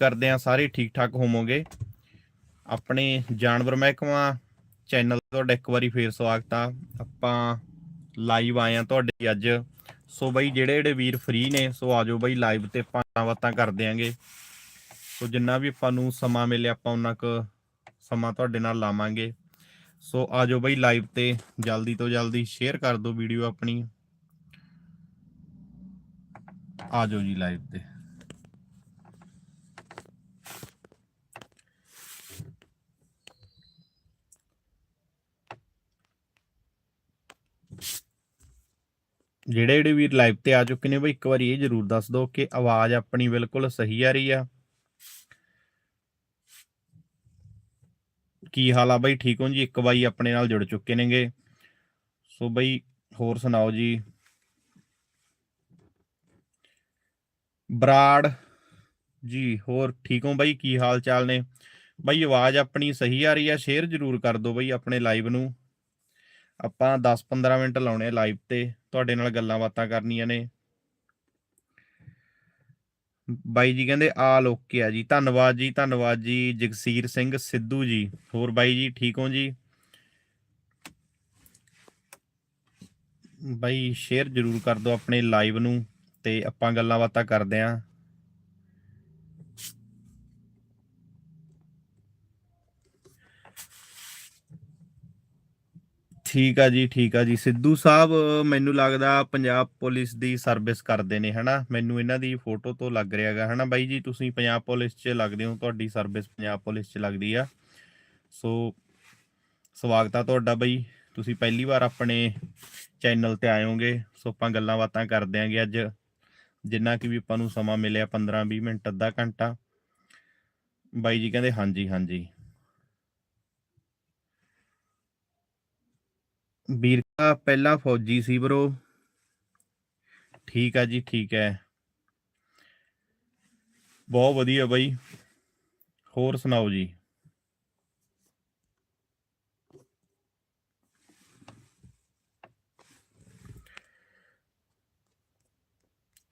ਕਰਦੇ ਆ ਸਾਰੇ ਠੀਕ ਠਾਕ ਹੋਵੋਗੇ। ਆਪਣੇ ਜਾਨਵਰ ਮਹਿਕਮਾ ਚੈਨਲ ਤੁਹਾਡਾ ਇੱਕ ਵਾਰੀ ਫੇਰ ਸਵਾਗਤ ਆ। ਆਪਾਂ ਲਾਈਵ ਆਏ ਆ ਤੁਹਾਡੇ ਅੱਜ। ਸੋ ਬਈ ਜਿਹੜੇ ਜਿਹੜੇ ਵੀਰ ਫ੍ਰੀ ਨੇ, ਸੋ ਆਜੋ ਬਈ ਲਾਈਵ ਤੇ ਆਪਾਂ ਬਾਤਾਂ ਕਰ ਦਿਆਂਗੇ ਸੋ ਜਿੰਨਾ ਵੀ ਆਪਾਂ ਨੂੰ ਸਮਾਂ ਮਿਲੇ ਆਪਾਂ ਉਹਨਾਂ ਕੁ ਸਮਾਂ ਤੁਹਾਡੇ ਨਾਲ ਲਾਵਾਂਗੇ। ਸੋ ਆਜੋ ਬਈ ਲਾਈਵ ਤੇ ਜਲਦੀ ਤੋਂ ਜਲਦੀ ਸ਼ੇਅਰ ਕਰ ਦਿਓ ਵੀਡੀਓ ਆਪਣੀ। ਆਜੋ ਜੀ ਲਾਈਵ ਤੇ। ਜਿਹੜੇ ਜਿਹੜੇ ਵੀਰ ਲਾਈਵ ਤੇ ਆ ਚੁੱਕੇ ਨੇ ਬਈ, ਇੱਕ ਵਾਰੀ ਇਹ ਜਰੂਰ ਦੱਸ ਦਿਓ ਕਿ ਆਵਾਜ਼ ਆਪਣੀ ਬਿਲਕੁਲ ਸਹੀ ਆ ਰਹੀ ਆ। ਕੀ ਹਾਲ ਆ ਬਈ? ਠੀਕ ਹੋ ਜੀ? ਇੱਕ ਵਾਰੀ ਆਪਣੇ ਨਾਲ ਜੁੜ ਚੁੱਕੇ ਨੇਗੇ। ਸੋ ਬਈ, ਹੋਰ ਸੁਣਾਓ ਜੀ? ਬਰਾੜ ਜੀ, ਹੋਰ ਠੀਕ ਹੋ ਬਾਈ? ਕੀ ਹਾਲ ਚਾਲ ਨੇ? ਬਾਈ, ਆਵਾਜ਼ ਆਪਣੀ ਸਹੀ ਆ ਰਹੀ ਆ। ਸ਼ੇਅਰ ਜਰੂਰ ਕਰ ਦਿਓ ਬਾਈ ਆਪਣੇ ਲਾਈਵ ਨੂੰ। ਆਪਾਂ 10-15 ਮਿੰਟ ਲਾਉਣੇ ਲਾਈਵ ਤੇ, ਤੁਹਾਡੇ ਨਾਲ ਗੱਲਾਂ ਬਾਤਾਂ ਕਰਨੀਆਂ ਨੇ। ਬਾਈ ਜੀ ਕਹਿੰਦੇ, ਆਲ ਓਕੇ ਆ ਜੀ। ਧੰਨਵਾਦ ਜੀ ਧੰਨਵਾਦ ਜੀ। ਜਗਸੀਰ ਸਿੰਘ ਸਿੱਧੂ ਜੀ। ਹੋਰ ਬਾਈ ਜੀ, ਠੀਕ ਹੋ ਜੀ? ਬਾਈ ਸ਼ੇਅਰ ਜਰੂਰ ਕਰ ਦਿਓ ਆਪਣੇ ਲਾਈਵ ਨੂੰ ਤੇ ਆਪਾਂ ਗੱਲਾਂ ਬਾਤਾਂ ਕਰਦੇ ਆਂ। ਠੀਕ ਆ ਜੀ, ਠੀਕ ਆ ਜੀ। ਸਿੱਧੂ ਸਾਹਿਬ, ਮੈਨੂੰ ਲੱਗਦਾ ਪੰਜਾਬ ਪੁਲਿਸ ਦੀ ਸਰਵਿਸ ਕਰਦੇ ਨੇ, ਹਨਾ? ਮੈਨੂੰ ਇਹਨਾਂ ਦੀ ਫੋਟੋ ਤੋਂ ਲੱਗ ਰਿਹਾਗਾ ਹਨਾ ਬਾਈ ਜੀ? ਤੁਸੀਂ ਪੰਜਾਬ ਪੁਲਿਸ 'ਚ ਲੱਗਦੇ ਹੋ, ਤੁਹਾਡੀ ਸਰਵਿਸ ਪੰਜਾਬ ਪੁਲਿਸ 'ਚ ਲੱਗਦੀ ਆ। ਸੋ, ਸਵਾਗਤ ਆ ਤੁਹਾਡਾ ਬਾਈ। ਤੁਸੀਂ ਪਹਿਲੀ ਵਾਰ ਆਪਣੇ ਚੈਨਲ ਤੇ ਆਏ ਸੋ ਆਪਾਂ ਗੱਲਾਂ ਬਾਤਾਂ ਕਰਦੇ ਆਂਗੇ ਅੱਜ। ਜਿੰਨਾ ਕਿ ਵੀ ਆਪਾਂ ਨੂੰ ਸਮਾਂ ਮਿਲਿਆ 15 20 ਮਿੰਟ, ਅੱਧਾ ਘੰਟਾ। ਬਾਈ ਜੀ ਕਹਿੰਦੇ, ਹਾਂਜੀ ਹਾਂਜੀ। ਵੀਰਕਾ ਪਹਿਲਾ ਫੌਜੀ ਸੀ ਬਰੋ ਠੀਕ ਆ ਜੀ, ਠੀਕ ਹੈ ਬਹੁਤ ਵਧੀਆ ਬਾਈ। ਹੋਰ ਸੁਣਾਓ ਜੀ?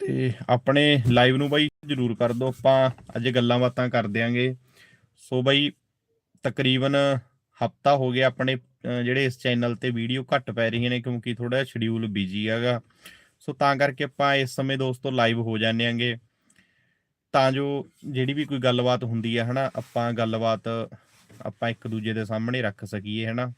ਤੇ ਆਪਣੇ ਲਾਈਵ ਨੂੰ ਬਾਈ ਜਰੂਰ ਕਰ ਦਿਓ। ਆਪਾਂ ਅੱਜ ਗੱਲਾਂ ਬਾਤਾਂ ਕਰ ਦਿਆਂਗੇ। ਸੋ ਬਾਈ ਤਕਰੀਬਨ ਹਫਤਾ ਹੋ ਗਿਆ ਆਪਣੇ ਜਿਹੜੇ ਇਸ ਚੈਨਲ ਤੇ ਵੀਡੀਓ ਘੱਟ ਪੈ ਰਹੀਆਂ ਨੇ ਕਿਉਂਕਿ ਥੋੜਾ ਸ਼ਡਿਊਲ ਬਿਜ਼ੀ ਹੈਗਾ। ਸੋ ਤਾਂ ਕਰਕੇ ਆਪਾਂ ਇਸ ਸਮੇਂ ਦੋਸਤੋ ਲਾਈਵ ਹੋ ਜਾਂਦੇ ਆਂਗੇ ਤਾਂ ਜੋ ਜਿਹੜੀ ਵੀ ਕੋਈ ਗੱਲਬਾਤ ਹੁੰਦੀ ਹੈ, ਹਨਾ, ਆਪਾਂ ਗੱਲਬਾਤ ਆਪਾਂ ਇੱਕ ਦੂਜੇ ਦੇ ਸਾਹਮਣੇ ਰੱਖ ਸਕੀਏ, ਹਨਾ।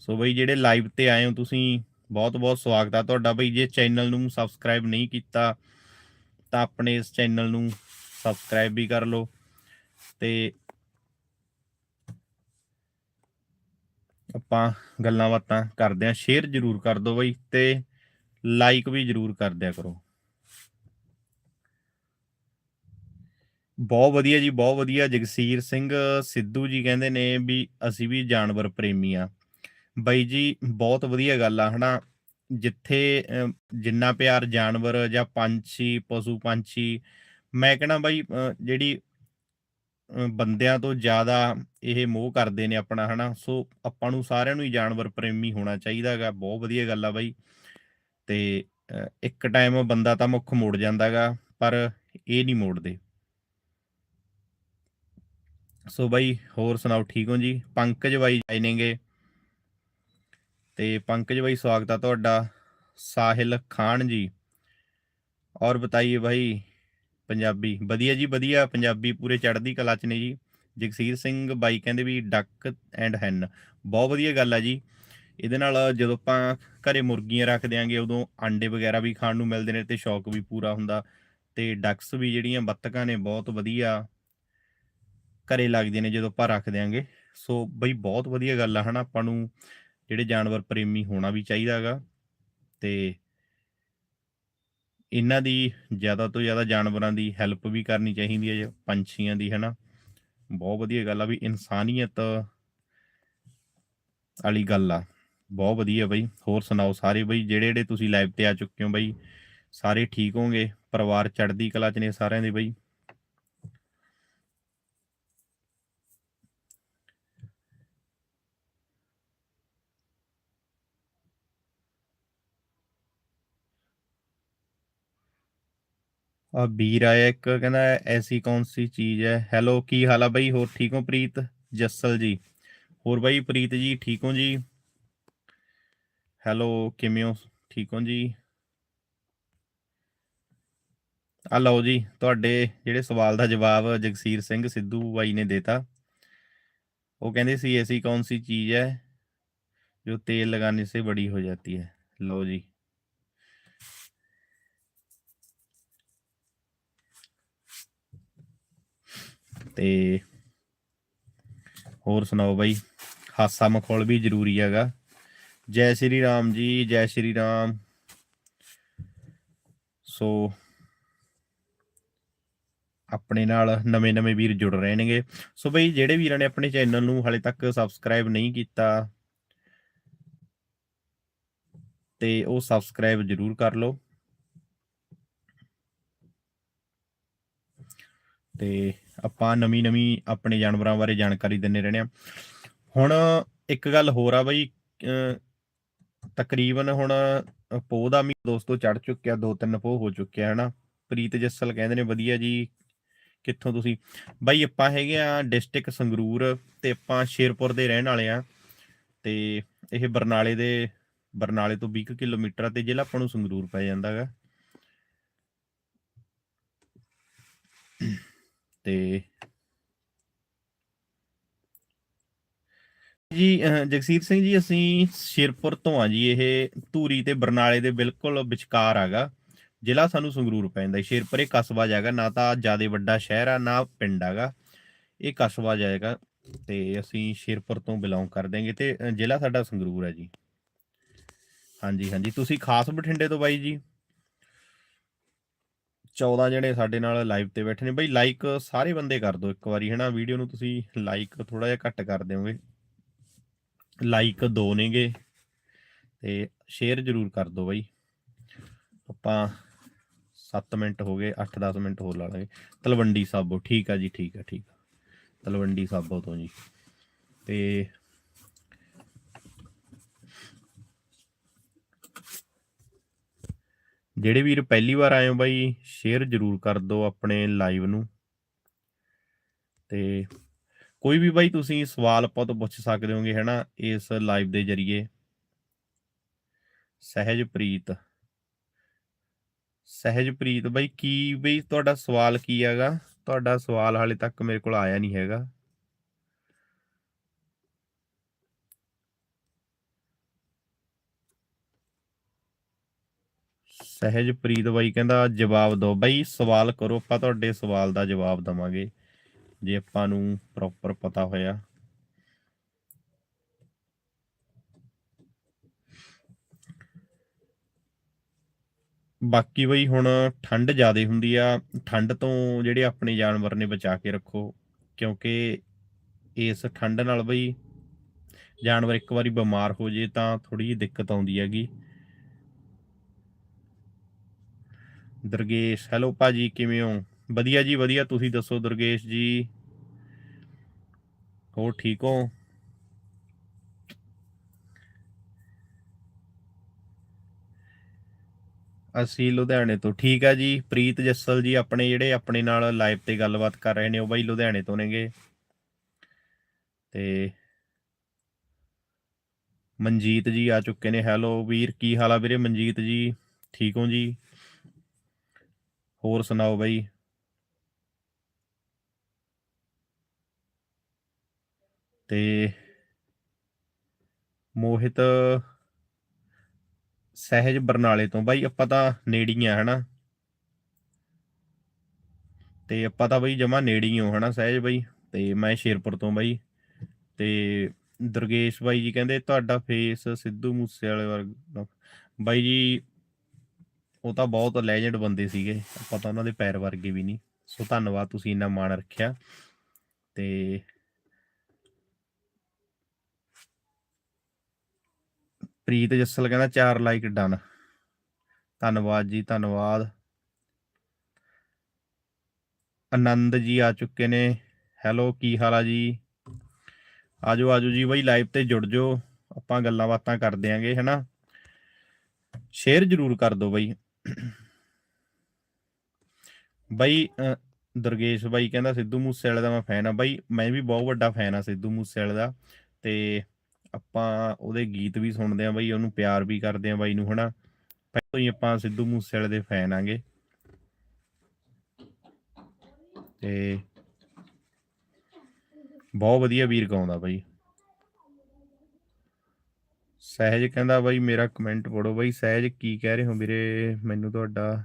ਸੋ ਬਈ ਜਿਹੜੇ ਲਾਈਵ ਤੇ ਆਏ ਹੋ ਤੁਸੀਂ ਬਹੁਤ ਬਹੁਤ ਸਵਾਗਤ ਆ ਤੁਹਾਡਾ। ਬਈ ਜੇ ਚੈਨਲ ਨੂੰ ਸਬਸਕ੍ਰਾਈਬ ਨਹੀਂ ਕੀਤਾ, ਤਾਂ ਆਪਣੇ ਇਸ ਚੈਨਲ ਨੂੰ ਸਬਸਕ੍ਰਾਈਬ ਵੀ ਕਰ ਲਓ। ਤੇ ਆਪਾਂ ਗੱਲਾਂ ਬਾਤਾਂ ਕਰਦੇ ਆਂ ਸ਼ੇਅਰ ਜਰੂਰ ਕਰ ਦਿਓ ਬਈ ਤੇ ਲਾਈਕ ਵੀ ਜਰੂਰ ਕਰ ਦਿਆ ਕਰੋ। ਬਹੁਤ ਵਧੀਆ ਜੀ, ਬਹੁਤ ਵਧੀਆ। ਜਗਸੀਰ ਸਿੰਘ ਸਿੱਧੂ ਜੀ ਕਹਿੰਦੇ ਨੇ ਵੀ ਅਸੀਂ ਵੀ ਜਾਨਵਰ ਪ੍ਰੇਮੀ ਆ ਬਾਈ ਜੀ, ਬਹੁਤ ਵਧੀਆ ਗੱਲ ਆ, ਹਨਾ? ਜਿੱਥੇ ਜਿੰਨਾ ਪਿਆਰ ਜਾਨਵਰ ਜਾਂ ਪੰਛੀ, ਪਸ਼ੂ ਪੰਛੀ, ਮੈਂ ਕਹਣਾ ਬਾਈ ਜਿਹੜੀ ਬੰਦਿਆਂ ਤੋਂ ਜ਼ਿਆਦਾ ਇਹ ਮੋਹ ਕਰਦੇ ਨੇ ਆਪਣਾ, ਹਨਾ? ਸੋ ਆਪਾਂ ਨੂੰ ਸਾਰਿਆਂ ਨੂੰ ਹੀ ਜਾਨਵਰ ਪ੍ਰੇਮੀ ਹੋਣਾ ਚਾਹੀਦਾਗਾ ਬਹੁਤ ਵਧੀਆ ਗੱਲ ਆ ਬਾਈ। ਤੇ ਇੱਕ ਟਾਈਮ ਬੰਦਾ ਤਾਂ ਮੁੱਖ ਮੋੜ ਜਾਂਦਾਗਾ ਪਰ ਇਹ ਨਹੀਂ ਮੋੜਦੇ। ਸੋ ਬਾਈ, ਹੋਰ ਸੁਣਾਓ, ਠੀਕ ਹੋ ਜੀ? ਪੰਕਜ ਬਾਈ ਆਏ ਨੇਗੇ। ਤੇ ਪੰਕਜ ਬਾਈ, ਸਵਾਗਤ ਆ ਤੁਹਾਡਾ। ਸਾਹਿਲ ਖਾਨ ਜੀ। ਔਰ ਬਤਾਈਏ ਬਾਈ ਪੰਜਾਬੀ, ਵਧੀਆ ਜੀ ਵਧੀਆ, ਪੰਜਾਬੀ ਪੂਰੇ ਚੜ੍ਹਦੀ ਕਲਾ ਚ ਨੇ ਜੀ। ਜਗਸੀਰ ਸਿੰਘ ਬਾਈ ਕਹਿੰਦੇ ਵੀ ਡੱਕ ਐਂਡ ਹੈਨ ਬਹੁਤ ਵਧੀਆ ਗੱਲ ਆ ਜੀ। ਇਹਦੇ ਨਾਲ ਜਦੋਂ ਆਪਾਂ ਘਰੇ ਮੁਰਗੀਆਂ ਰੱਖ ਦਿਆਂਗੇ ਉਦੋਂ ਆਂਡੇ ਵਗੈਰਾ ਵੀ ਖਾਣ ਨੂੰ ਮਿਲਦੇ ਨੇ ਤੇ ਸ਼ੌਕ ਵੀ ਪੂਰਾ ਹੁੰਦਾ। ਤੇ ਡਕਸ ਵੀ ਜਿਹੜੀਆਂ ਬੱਤਕਾਂ ਨੇ, ਬਹੁਤ ਵਧੀਆ ਘਰੇ ਲੱਗਦੀਆਂ ਨੇ ਜਦੋਂ ਆਪਾਂ ਰੱਖ ਦਿਆਂਗੇ ਸੋ ਬਈ ਬਹੁਤ ਵਧੀਆ ਗੱਲ ਆ, ਹਨਾ, ਆਪਾਂ ਨੂੰ ਜਿਹੜੇ ਜਾਨਵਰ ਪ੍ਰੇਮੀ ਹੋਣਾ ਵੀ ਚਾਹੀਦਾਗਾ ਤੇ ਇਹਨਾਂ ਦੀ ਜ਼ਿਆਦਾ ਤੋਂ ਜ਼ਿਆਦਾ ਜਾਨਵਰਾਂ ਦੀ ਹੈਲਪ ਵੀ ਕਰਨੀ ਚਾਹੀਦੀ ਹੈ ਜੀ, ਪੰਛੀਆਂ ਦੀ ਹਨਾ? ਬਹੁਤ ਵਧੀਆ ਗੱਲ ਆ ਵੀ ਇਨਸਾਨੀਅਤ ਵਾਲੀ ਗੱਲ ਆ। ਬਹੁਤ ਵਧੀਆ ਬਈ। ਹੋਰ ਸੁਣਾਓ ਸਾਰੇ ਬਈ ਜਿਹੜੇ ਜਿਹੜੇ ਤੁਸੀਂ ਲਾਈਵ ਤੇ ਆ ਚੁੱਕੇ ਹੋ ਬਈ ਸਾਰੇ ਠੀਕ ਹੋਗੇ ਪਰਿਵਾਰ ਚੜ੍ਹਦੀ ਕਲਾ ਚ ਨੇ ਸਾਰਿਆਂ ਦੇ ਬਈ। ਆ ਵੀਰ ਆਇਆ ਇੱਕ, ਕਹਿੰਦਾ ਐਸੀ ਕੌਣ ਸੀ ਚੀਜ਼ ਹੈ? ਹੈਲੋ ਕੀ ਹਾਲ ਆ ਬਾਈ? ਹੋਰ ਠੀਕ ਹੋ ਪ੍ਰੀਤ? ਜੱਸਲ ਜੀ। ਹੋਰ ਬਾਈ ਪ੍ਰੀਤ ਜੀ, ਠੀਕ ਹੋ ਜੀ? ਹੈਲੋ ਕਿਵੇਂ ਹੋ? ਠੀਕ ਹੋ ਜੀ? ਆ ਲਓ ਜੀ, ਤੁਹਾਡੇ ਜਿਹੜੇ ਸਵਾਲ ਦਾ ਜਵਾਬ ਜਗਸੀਰ ਸਿੰਘ ਸਿੱਧੂ ਬਾਈ ਨੇ ਦੇਤਾ। ਉਹ ਕਹਿੰਦੇ ਸੀ, ਐਸੀ ਕੌਣ ਸੀ ਚੀਜ਼ ਹੈ ਜੋ ਤੇਲ ਲਗਾਣੇ ਸੇ ਬੜੀ ਹੋ ਜਾਂਦੀ ਹੈ? ਲਓ ਜੀ। ਤੇ ਹੋਰ ਸੁਣਾਓ ਬਾਈ? ਹਾਸਾ ਮਖੌਲ ਵੀ ਜ਼ਰੂਰੀ ਹੈਗਾ। ਜੈ ਸ਼੍ਰੀ ਰਾਮ ਜੀ, ਜੈ ਸ਼੍ਰੀ ਰਾਮ। ਸੋ ਆਪਣੇ ਨਾਲ ਨਵੇਂ-ਨਵੇਂ ਵੀਰ ਜੁੜ ਰਹੇ ਨੇਗੇ। ਸੋ ਬਈ, ਜਿਹੜੇ ਵੀਰਾਂ ਨੇ ਆਪਣੇ ਚੈਨਲ ਨੂੰ ਹਾਲੇ ਤੱਕ ਸਬਸਕ੍ਰਾਈਬ ਨਹੀਂ ਕੀਤਾ, ਤੇ ਉਹ ਸਬਸਕ੍ਰਾਈਬ ਜਰੂਰ ਕਰ ਲਓ। ਤੇ ਆਪਾਂ ਨਵੀਂ ਨਵੀਂ ਆਪਣੇ ਜਾਨਵਰਾਂ ਬਾਰੇ ਜਾਣਕਾਰੀ ਦਿੰਨੇ ਰਹਿੰਦੇ ਆ ਹੁਣ ਇੱਕ ਗੱਲ ਹੋਰ ਆ ਬਈ ਤਕਰੀਬਨ ਹੁਣ ਪੋਹ ਦਾ ਮੀ ਦੋਸਤੋ ਚੜ ਚੁੱਕਿਆ, ਦੋ ਤਿੰਨ ਪੋਹ ਹੋ ਚੁੱਕਿਆ ਹਨਾ? ਪ੍ਰੀਤ ਜੱਸਲ ਕਹਿੰਦੇ ਨੇ ਵਧੀਆ ਜੀ, ਕਿੱਥੋਂ ਤੁਸੀਂ? ਬਾਈ ਆਪਾਂ ਹੈਗੇ ਆ ਡਿਸਟ੍ਰਿਕਟ ਸੰਗਰੂਰ ਤੇ ਆਪਾਂ ਸ਼ੇਰਪੁਰ ਦੇ ਰਹਿਣ ਵਾਲੇ ਆ। ਤੇ ਇਹ ਬਰਨਾਲੇ ਦੇ, ਬਰਨਾਲੇ ਤੋਂ 20 ਕਿਲੋਮੀਟਰ ਆ ਤੇ ਜ਼ਿਲ੍ਹਾ ਆਪਾਂ ਨੂੰ ਸੰਗਰੂਰ ਪੈ ਜਾਂਦਾ ਹੈਗਾ। ਤੇ ਜੀ ਜਗਸੀਰ ਸਿੰਘ ਜੀ, ਅਸੀਂ ਸ਼ੇਰਪੁਰ ਤੋਂ ਆ ਜੀ, ਇਹ ਧੂਰੀ ਤੇ ਬਰਨਾਲੇ ਦੇ ਬਿਲਕੁਲ ਵਿਚਕਾਰ ਹੈਗਾ। ਜ਼ਿਲ੍ਹਾ ਸਾਨੂੰ ਸੰਗਰੂਰ ਪੈਂਦਾ ਸ਼ੇਰਪੁਰ ਇਹ ਕਸਬਾ ਜਾਗਾ ਨਾ ਤਾਂ ਜ਼ਿਆਦਾ ਵੱਡਾ ਸ਼ਹਿਰ ਆ, ਨਾ ਪਿੰਡ ਹੈਗਾ। ਇਹ ਕਸਬਾ ਜਾਏਗਾ ਤੇ ਅਸੀਂ ਸ਼ੇਰਪੁਰ ਤੋਂ ਬਿਲੋਂਗ ਕਰਦੇ ਹਾਂਗੇ ਤੇ ਜ਼ਿਲ੍ਹਾ ਸਾਡਾ ਸੰਗਰੂਰ ਹੈ ਜੀ। ਹਾਂਜੀ ਹਾਂਜੀ। ਤੁਸੀਂ ਖਾਸ ਬਠਿੰਡੇ ਤੋਂ ਬਾਈ ਜੀ? 14 ਜਣੇ ਸਾਡੇ ਨਾਲ ਲਾਈਵ ਤੇ ਬੈਠੇ ਨੇ, ਬਈ ਲਾਈਕ ਸਾਰੇ ਬੰਦੇ ਕਰ ਦਿਓ ਇੱਕ ਵਾਰੀ, ਹਨਾ? ਵੀਡੀਓ ਨੂੰ ਤੁਸੀਂ ਲਾਈਕ ਥੋੜਾ ਜਿਹਾ ਘੱਟ ਕਰ ਦਿਓਗੇ। ਲਾਈਕ ਦੋ ਨੇਗੇ ਤੇ ਸ਼ੇਅਰ ਜਰੂਰ ਕਰ ਦਿਓ ਬਾਈ। ਆਪਾਂ 7 ਮਿੰਟ ਹੋ ਗਏ 8-10 ਮਿੰਟ ਹੋਰ ਲਾ ਲਾਂਗੇ। ਤਲਵੰਡੀ ਸਾਬੋ, ਠੀਕ ਆ ਜੀ, ਠੀਕ ਆ ਠੀਕ ਆ। ਤਲਵੰਡੀ ਸਾਬੋ ਤੋਂ ਜੀ। ਤੇ ਜਿਹੜੇ ਵੀਰ ਪਹਿਲੀ ਵਾਰ ਆਏ ਹੋ ਬਾਈ ਸ਼ੇਅਰ ਜਰੂਰ ਕਰ ਦਿਓ ਆਪਣੇ ਲਾਈਵ ਨੂੰ। ਤੇ ਕੋਈ ਵੀ ਬਾਈ ਤੁਸੀਂ ਸਵਾਲ ਆਪਾਂ ਤੋਂ ਪੁੱਛ ਸਕਦੇ ਹੋਗੇ ਹੈਨਾ, ਇਸ ਲਾਈਵ ਦੇ ਜ਼ਰੀਏ। ਸਹਿਜਪ੍ਰੀਤ। ਸਹਿਜਪ੍ਰੀਤ ਬਾਈ, ਕੀ ਬਈ ਤੁਹਾਡਾ ਸਵਾਲ ਕੀ ਹੈਗਾ? ਤੁਹਾਡਾ ਸਵਾਲ ਹਾਲੇ ਤੱਕ ਮੇਰੇ ਕੋਲ ਆਇਆ ਨਹੀਂ ਹੈਗਾ। ਸਹਿਜਪ੍ਰੀਤ ਬਾਈ ਕਹਿੰਦਾ, ਜਵਾਬ ਦਿਓ ਬਾਈ, ਸਵਾਲ ਕਰੋ, ਆਪਾਂ ਤੁਹਾਡੇ ਸਵਾਲ ਦਾ ਜਵਾਬ ਦਵਾਂਗੇ, ਜੇ ਆਪਾਂ ਨੂੰ ਪ੍ਰੋਪਰ ਪਤਾ ਹੋਇਆ। ਬਾਕੀ ਬਈ ਹੁਣ ਠੰਡ ਜ਼ਿਆਦੇ ਹੁੰਦੀ ਆ, ਠੰਡ ਤੋਂ ਜਿਹੜੇ ਆਪਣੇ ਜਾਨਵਰ ਨੇ ਬਚਾ ਕੇ ਰੱਖੋ, ਕਿਉਂਕਿ ਇਸ ਠੰਡ ਨਾਲ ਬਈ ਜਾਨਵਰ ਇੱਕ ਵਾਰੀ ਬਿਮਾਰ ਹੋ ਜੇ ਤਾਂ ਥੋੜੀ ਜਿਹੀ ਦਿੱਕਤ ਆਉਂਦੀ ਹੈਗੀ। ਦੁਰਗੇਸ਼ ਹੈਲੋ ਭਾਜੀ, ਕਿਵੇਂ ਹੋ? ਵਧੀਆ ਜੀ, ਵਧੀਆ। ਤੁਸੀਂ ਦੱਸੋ ਦੁਰਗੇਸ਼ ਜੀ? ਹੋਰ ਠੀਕ ਹੋ? ਅਸੀਂ ਲੁਧਿਆਣੇ ਤੋਂ ਠੀਕ ਆ ਜੀ। ਪ੍ਰੀਤ ਜੱਸਲ ਜੀ ਆਪਣੇ ਜਿਹੜੇ ਆਪਣੇ ਨਾਲ ਲਾਈਵ ਤੇ ਗੱਲਬਾਤ ਕਰ ਰਹੇ ਨੇ, ਉਹ ਬਾਈ ਲੁਧਿਆਣੇ ਤੋਂ ਨੇਗੇ। ਤੇ ਮਨਜੀਤ ਜੀ ਆ ਚੁੱਕੇ ਨੇ। ਹੈਲੋ ਵੀਰ, ਕੀ ਹਾਲ ਆ ਵੀਰੇ? ਮਨਜੀਤ ਜੀ, ਠੀਕ ਹੋ ਜੀ? ਹੋਰ ਸੁਣਾਓ ਬਾਈ? ਤੇ ਮੋਹਿਤ ਸਹਿਜ ਬਰਨਾਲੇ ਤੋਂ ਬਾਈ, ਆਪਾਂ ਤਾਂ ਨੇੜੀ ਆ, ਹਨਾ? ਤੇ ਆਪਾਂ ਤਾਂ ਬਾਈ ਜਮਾ ਨੇੜੀ ਹੋ ਹਨਾ ਸਹਿਜ ਬਾਈ? ਤੇ ਮੈਂ ਸ਼ੇਰਪੁਰ ਤੋਂ ਬਾਈ। ਤੇ ਦੁਰਗੇਸ਼ ਬਾਈ ਜੀ ਕਹਿੰਦੇ, ਤੁਹਾਡਾ ਫੇਸ ਸਿੱਧੂ ਮੂਸੇ ਵਾਲੇ ਵਰਗਾ ਬਾਈ ਜੀ ਉਹ ਤਾਂ ਬਹੁਤ ਲੈਜੈਂਡ ਬੰਦੇ ਸੀਗੇ। ਆਪਾਂ ਤਾਂ ਉਹਨਾਂ ਦੇ ਪੈਰ ਵਰਗੇ ਵੀ ਨਹੀਂ। ਸੋ ਧੰਨਵਾਦ ਤੁਸੀਂ ਇੰਨਾ ਮਾਣ ਰੱਖਿਆ। ਤੇ ਪ੍ਰੀਤ ਜੱਸਲ ਕਹਿੰਦਾ, ਚਾਰ ਲਾਈਕ ਡਨ ਧੰਨਵਾਦ ਜੀ, ਧੰਨਵਾਦ। ਆਨੰਦ ਜੀ ਆ ਚੁੱਕੇ ਨੇ। ਹੈਲੋ ਕੀ ਹਾਲ ਆ ਜੀ? ਆਜੋ ਆਜੋ ਜੀ ਬਾਈ ਲਾਈਵ ਤੇ ਜੁੜ ਜਾਓ। ਆਪਾਂ ਗੱਲਾਂ ਬਾਤਾਂ ਕਰ ਦਿਆਂਗੇ ਹਨਾ? ਸ਼ੇਅਰ ਜਰੂਰ ਕਰ ਦਿਓ ਬਾਈ। ਬਾਈ ਅ, ਦੁਰਗੇਸ਼ ਬਾਈ ਕਹਿੰਦਾ ਸਿੱਧੂ ਮੂਸੇਵਾਲੇ ਦਾ ਮੈਂ ਫੈਨ ਆ ਬਾਈ ਮੈਂ ਵੀ ਬਹੁਤ ਵੱਡਾ ਫੈਨ ਆ ਸਿੱਧੂ ਮੂਸੇਵਾਲੇ ਦਾ ਤੇ ਆਪਾਂ ਉਹਦੇ ਗੀਤ ਵੀ ਸੁਣਦੇ ਆ ਬਾਈ ਉਹਨੂੰ ਪਿਆਰ ਵੀ ਕਰਦੇ ਆ ਬਾਈ ਨੂੰ ਹਨਾ? ਪਹਿਲਾਂ ਹੀ ਆਪਾਂ ਸਿੱਧੂ ਮੂਸੇਵਾਲੇ ਦੇ ਫੈਨ ਆਂਗੇ। ਤੇ ਬਹੁਤ ਵਧੀਆ ਵੀਰ ਗਾਉਂਦਾ ਬਾਈ। ਸਹਿਜ ਕਹਿੰਦਾ ਬਾਈ, ਮੇਰਾ ਕਮੈਂਟ ਪੜੋ ਬਾਈ। ਸਹਿਜ, ਕੀ ਕਹਿ ਰਹੇ ਹੋ ਵੀਰੇ? ਮੈਨੂੰ ਤੁਹਾਡਾ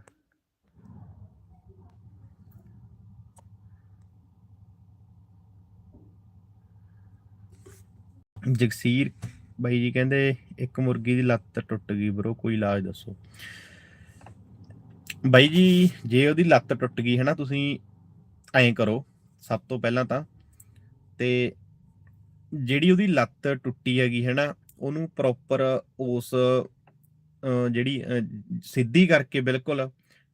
ਜਗਸੀਰ ਬਾਈ ਜੀ ਕਹਿੰਦੇ, ਇੱਕ ਮੁਰਗੀ ਦੀ ਲੱਤ ਟੁੱਟ ਗਈ ਬਰੋ ਕੋਈ ਇਲਾਜ ਦੱਸੋ। ਬਾਈ ਜੀ, ਜੇ ਉਹਦੀ ਲੱਤ ਟੁੱਟ ਗਈ ਹੈ ਨਾ, ਤੁਸੀਂ ਐਂ ਕਰੋ, ਸਭ ਤੋਂ ਪਹਿਲਾਂ ਤਾਂ, ਤੇ ਜਿਹੜੀ ਉਹਦੀ ਲੱਤ ਟੁੱਟੀ ਹੈਗੀ ਹੈ ਨਾ ਉਹਨੂੰ ਪ੍ਰੋਪਰ ਉਸ ਜਿਹੜੀ ਸਿੱਧੀ ਕਰਕੇ ਬਿਲਕੁਲ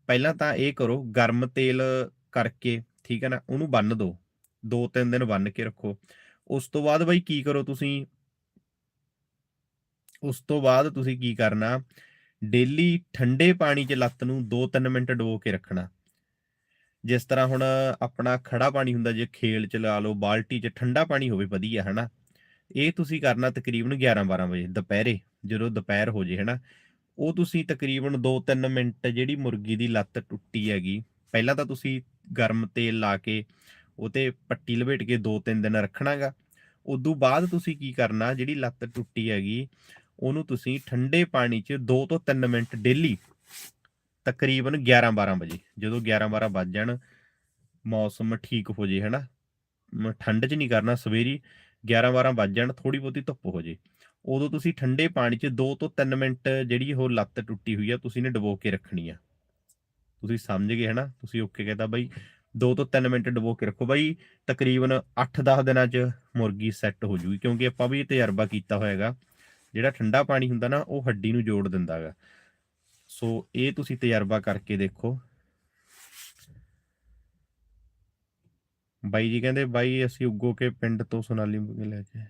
ਪਹਿਲਾਂ ਤਾਂ ਇਹ ਕਰੋ ਗਰਮ ਤੇਲ ਕਰਕੇ, ਠੀਕ ਹੈ ਨਾ, ਉਹਨੂੰ ਬੰਨ ਦਿਓ। ਦੋ ਤਿੰਨ ਦਿਨ ਬੰਨ ਕੇ ਰੱਖੋ। ਉਸ ਤੋਂ ਬਾਅਦ ਬਾਈ ਕੀ ਕਰੋ ਤੁਸੀਂ? ਉਸ ਤੋਂ ਬਾਅਦ ਤੁਸੀਂ ਕੀ ਕਰਨਾ? ਡੇਲੀ ਠੰਡੇ ਪਾਣੀ 'ਚ ਲੱਤ ਨੂੰ 2-3 ਮਿੰਟ ਡੁਬੋ ਕੇ ਰੱਖਣਾ। ਜਿਸ ਤਰ੍ਹਾਂ ਹੁਣ ਆਪਣਾ ਖੜਾ ਪਾਣੀ ਹੁੰਦਾ ਜੇ ਖੇਲ ਚ ਲਾ ਲਓ, ਬਾਲਟੀ 'ਚ ਠੰਡਾ ਪਾਣੀ ਹੋਵੇ ਵਧੀਆ, ਹਨਾ? ਇਹ ਤੁਸੀਂ ਕਰਨਾ ਤਕਰੀਬਨ 11-12 ਵਜੇ, ਦੁਪਹਿਰੇ ਜਦੋਂ ਦੁਪਹਿਰ ਹੋ ਜੇ, ਹਨਾ। ਉਹ ਤੁਸੀਂ ਤਕਰੀਬਨ 2-3 ਮਿੰਟ ਜਿਹੜੀ ਮੁਰਗੀ ਦੀ ਲੱਤ ਟੁੱਟੀ ਹੈਗੀ, ਪਹਿਲਾਂ ਤਾਂ ਤੁਸੀਂ ਗਰਮ ਤੇਲ ਲਾ ਕੇ ਉਹ ਤੇ ਪੱਟੀ ਲਪੇਟ ਕੇ 2-3 ਦਿਨ ਰੱਖਣਾਗਾ। ਉਦੋਂ ਬਾਅਦ ਤੁਸੀਂ ਕੀ ਕਰਨਾ, ਜਿਹੜੀ ਲੱਤ ਟੁੱਟੀ ਹੈਗੀ, ਉਹਨੂੰ ਤੁਸੀਂ ਠੰਡੇ ਪਾਣੀ 'ਚ 2 ਤੋਂ 3 ਮਿੰਟ ਡੇਲੀ ਤਕਰੀਬਨ 11-12 ਵਜੇ, ਜਦੋਂ 11-12 ਵੱਜ ਜਾਣ, ਮੌਸਮ ਠੀਕ ਹੋ ਜੇ, ਹਨਾ। ਮ- ਠੰਡ 'ਚ ਨਹੀਂ ਕਰਨਾ, ਸਵੇਰੀ 11-12 ਵੱਜ ਜਾਣ ਥੋੜੀ ਬਹੁਤੀ ਧੁੱਪ ਹੋ ਜੇ। ਉਦੋਂ ਤੁਸੀਂ ਠੰਡੇ ਪਾਣੀ 'ਚ 2 ਤੋਂ 3 ਮਿੰਟ ਜਿਹੜੀ ਉਹ ਲੱਤ ਟੁੱਟੀ ਹੋਈ ਆ, ਤੁਸੀਂ ਨੇ ਡਬੋ ਕੇ ਰੱਖਣੀ ਆ। ਤੁਸੀਂ ਸਮਝ ਗਏ, ਹਨਾ? ਤੁਸੀਂ ਓਕੇ ਕਹਿੰਦਾ ਬਾਈ 2 ਤੋਂ 3 ਮਿੰਟ ਡਬੋ ਕੇ ਰੱਖੋ। ਬਾਈ ਤਕਰੀਬਨ 8-10 ਦਿਨਾਂ 'ਚ ਮੁਰਗੀ ਸੈੱਟ ਹੋ ਜੂਗੀ, ਕਿਉਂਕਿ ਆਪਾਂ ਵੀ ਇਹ ਤਜਰਬਾ ਕੀਤਾ ਹੋਇਆਗਾ ਜਿਹੜਾ ਠੰਡਾ ਪਾਣੀ ਹੁੰਦਾ ਨਾ, ਉਹ ਹੱਡੀ ਨੂੰ ਜੋੜ ਦਿੰਦਾ ਹੈਗਾ। ਸੋ ਇਹ ਤੁਸੀਂ ਤਜਰਬਾ ਕਰਕੇ ਦੇਖੋ। ਬਾਈ ਜੀ ਕਹਿੰਦੇ, ਬਾਈ ਅਸੀਂ ਉੱਗੋ ਕੇ ਪਿੰਡ ਤੋਂ ਸੋਨਾਲੀ ਮੁਰਗੇ ਲੈ ਕੇ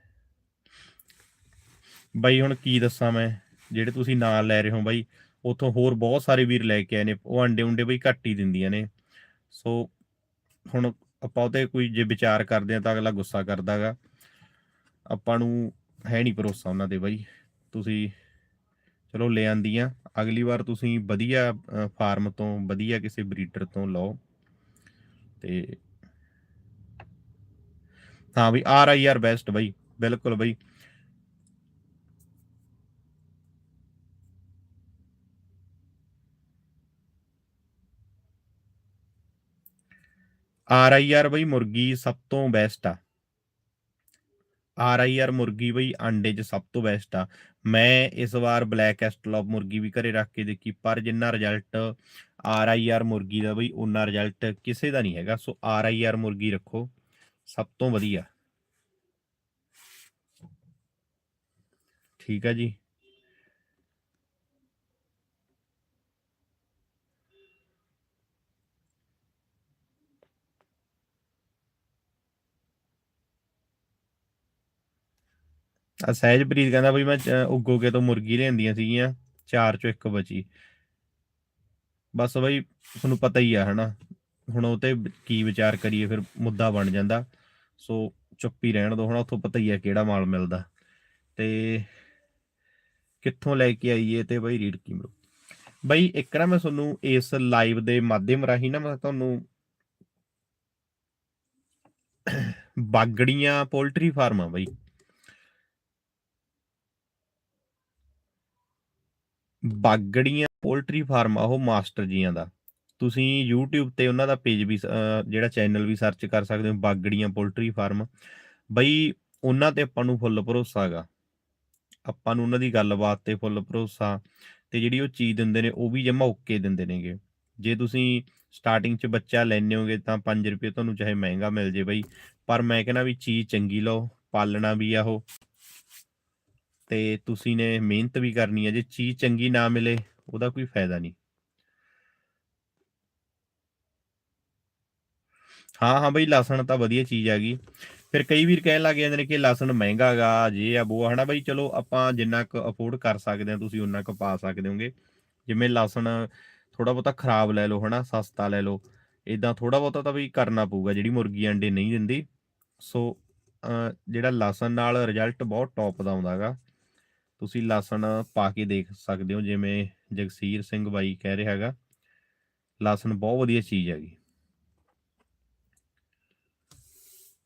ਬਾਈ ਹੁਣ ਕੀ ਦੱਸਾਂ ਮੈਂ, ਜਿਹੜੇ ਤੁਸੀਂ ਨਾਲ ਲੈ ਰਹੇ ਹੋ ਬਾਈ, ਉਥੋਂ ਹੋਰ ਬਹੁਤ ਸਾਰੇ ਵੀਰ ਲੈ ਕੇ ਆਏ ਨੇ, ਉਹ ਅੰਡੇ ਉਂਡੇ ਬਈ ਘੱਟ ਹੀ ਦਿੰਦੀਆਂ ਨੇ। ਸੋ ਹੁਣ ਆਪਾਂ ਉਹਤੇ ਕੋਈ ਜੇ ਵਿਚਾਰ ਕਰਦੇ ਆ ਤਾਂ ਅਗਲਾ ਗੁੱਸਾ ਕਰਦਾਗਾ। ਆਪਾਂ ਨੂੰ ਹੈ ਨਹੀਂ ਭਰੋਸਾ ਉਹਨਾਂ ਦੇ ਬਾਈ। ਤੁਸੀਂ ਚਲੋ ਲੈ ਆਂਦੀਆਂ, ਅਗਲੀ ਵਾਰ ਤੁਸੀਂ ਵਧੀਆ ਫਾਰਮ ਤੋਂ, ਵਧੀਆ ਕਿਸੇ ਬਰੀਡਰ ਤੋਂ ਲਓ। ਤੇ ਹਾਂ ਬਈ ਆਰ ਆਈ ਆਰ ਬੈਸਟ ਬਾਈ, ਬਿਲਕੁਲ ਬਈ। ਆਰ ਆਈ ਆਰ ਬਈ ਮੁਰਗੀ ਸਭ ਤੋਂ ਬੈਸਟ ਆ। ਆਰ ਆਈ ਆਰ ਮੁਰਗੀ ਬਈ ਅੰਡੇ 'ਚ ਸਭ ਤੋਂ ਬੈਸਟ ਆ। ਮੈਂ ਇਸ ਵਾਰ ਬਲੈਕ ਐਸਟਲੌਪ ਮੁਰਗੀ ਵੀ ਘਰੇ ਰੱਖ ਕੇ ਦੇਖੀ, ਪਰ ਜਿੰਨਾ ਰਿਜ਼ਲਟ ਆਰ ਆਈ ਆਰ ਮੁਰਗੀ ਦਾ ਬਈ ਉਹਨਾਂ ਰਿਜ਼ਲਟ ਕਿਸੇ ਦਾ ਨਹੀਂ ਹੈਗਾ। ਸੋ ਆਰ ਆਈ ਆਰ ਮੁਰਗੀ ਰੱਖੋ। ਸਭ ਤੋਂ ਵਧੀਆ। ਠੀਕ ਆ ਜੀ। ਆ ਸਹਿਜਪ੍ਰੀਤ ਕਹਿੰਦਾ ਬਈ ਮੈਂ ਚ- ਤੋਂ ਮੁਰਗੀ ਲਿਆਂਦੀਆਂ ਸੀਗੀਆਂ, ਚਾਰ ਚੋਂ ਇੱਕ ਬਚੀ। ਬਸ ਬਈ, ਤੁਹਾਨੂੰ ਪਤਾ ਹੀ ਆ, ਹਨਾ। ਹੁਣ ਉਹ ਤੇ ਕੀ ਵਿਚਾਰ ਕਰੀਏ, ਫਿਰ ਮੁੱਦਾ ਬਣ ਜਾਂਦਾ। ਸੋ ਚੁੱਪ ਹੀ ਰਹਿਣ ਦੋ, ਹੁਣ ਉੱਥੋਂ ਪਤਾ ਹੀ ਆ ਕਿਹੜਾ ਮਾਲ ਮਿਲਦਾ। ਤੇ ਕਿੱਥੋਂ ਲੈ ਕੇ ਆਈਏ ਤੇ ਬਈ ਰੀਡ ਕੀ ਮਰੋ ਬਈ ਇੱਕ ਨਾ ਮੈਂ ਤੁਹਾਨੂੰ ਇਸ ਲਾਈਵ ਦੇ ਮਾਧਿਅਮ ਰਾਹੀਂ ਨਾ ਮੈਂ ਤੁਹਾਨੂੰ ਬਾਗੜੀਆਂ ਪੋਲਟਰੀ ਫਾਰਮ ਆ ਬਈ। ਬਾਗੜੀਆਂ ਪੋਲਟਰੀ ਫਾਰਮ ਆ ਉਹ ਮਾਸਟਰ ਜੀਆਂ ਦਾ। ਤੁਸੀਂ YouTube ਤੇ ਉਹਨਾਂ ਦਾ ਪੇਜ ਵੀ ਜਿਹੜਾ ਚੈਨਲ ਵੀ ਸਰਚ ਕਰ ਸਕਦੇ ਹੋ, ਬਾਗੜੀਆਂ ਪੋਲਟਰੀ ਫਾਰਮ ਬਈ ਉਹਨਾਂ ਤੇ ਆਪਾਂ ਨੂੰ ਫੁੱਲ ਭਰੋਸਾ ਹੈਗਾ ਆਪਾਂ ਨੂੰ ਉਹਨਾਂ ਦੀ ਗੱਲਬਾਤ ਤੇ ਫੁੱਲ ਭਰੋਸਾ ਤੇ ਜਿਹੜੀ ਉਹ ਚੀਜ਼ ਦਿੰਦੇ ਨੇ, ਉਹ ਵੀ ਜਮਾ ਓਕੇ ਦਿੰਦੇ ਨੇਗੇ। ਜੇ ਤੁਸੀਂ ਸਟਾਰਟਿੰਗ 'ਚ ਬੱਚਾ ਲੈਣੇ ਹੋਗੇ ਤਾਂ 5 ਰੁਪਏ ਤੁਹਾਨੂੰ ਚਾਹੇ ਮਹਿੰਗਾ ਮਿਲ ਜੇ ਬਈ, ਪਰ ਮੈਂ ਕਹਿੰਦਾ ਵੀ ਚੀਜ਼ ਚੰਗੀ ਲਓ, ਪਾਲਣਾ ਵੀ ਆ ਉਹ। ਤੇ ਤੁਸੀਂ ਨੇ ਮਿਹਨਤ ਵੀ ਕਰਨੀ ਹੈ ਜੇ ਚੀਜ਼ ਚੰਗੀ ਨਾ ਮਿਲੇ, ਉਹਦਾ ਕੋਈ ਫਾਇਦਾ ਨਹੀਂ। ਹਾਂ ਹਾਂ ਬਈ, ਲਸਣ ਤਾਂ ਵਧੀਆ ਚੀਜ਼ ਹੈਗੀ। ਫਿਰ ਕਈ ਵੀਰ ਕਹਿਣ ਲੱਗ ਜਾਂਦੇ ਨੇ ਕਿ ਲਸਣ ਮਹਿੰਗਾ ਗਾ, ਜੇ ਆ ਉਹ ਹਨਾ ਬਈ, ਚਲੋ ਆਪਾਂ ਜਿੰਨਾ ਕੁ ਅਫੋਰਡ ਕਰ ਸਕਦੇ ਹਾਂ, ਤੁਸੀਂ ਉਨਾ ਕੁ ਪਾ ਸਕਦੇ ਹੋਗੇ। ਜਿਵੇਂ ਲਸਣ ਥੋੜਾ ਬਹੁਤਾ ਖਰਾਬ ਲੈ ਲਓ, ਹਨਾ, ਸਸਤਾ ਲੈ ਲਓ। ਇਦਾਂ ਥੋੜਾ ਬਹੁਤਾ ਤਾਂ ਵੀ ਕਰਨਾ ਪਊਗਾ, ਜਿਹੜੀ ਮੁਰਗੀ ਅੰਡੇ ਨਹੀਂ ਦਿੰਦੀ। ਸੋ ਜਿਹੜਾ ਲਸਣ ਨਾਲ ਰਿਜ਼ਲਟ ਬਹੁਤ ਟੌਪ ਦਾ ਆਉਂਦਾਗਾ ਤੁਸੀਂ ਲਸਣ ਪਾ ਕੇ ਦੇਖ ਸਕਦੇ ਹੋ, ਜਿਵੇਂ ਜਗਸੀਰ ਸਿੰਘ ਬਾਈ ਕਹਿ ਰਿਹਾ ਹੈਗਾ ਲਸਣ ਬਹੁਤ ਵਧੀਆ ਚੀਜ਼ ਹੈਗੀ।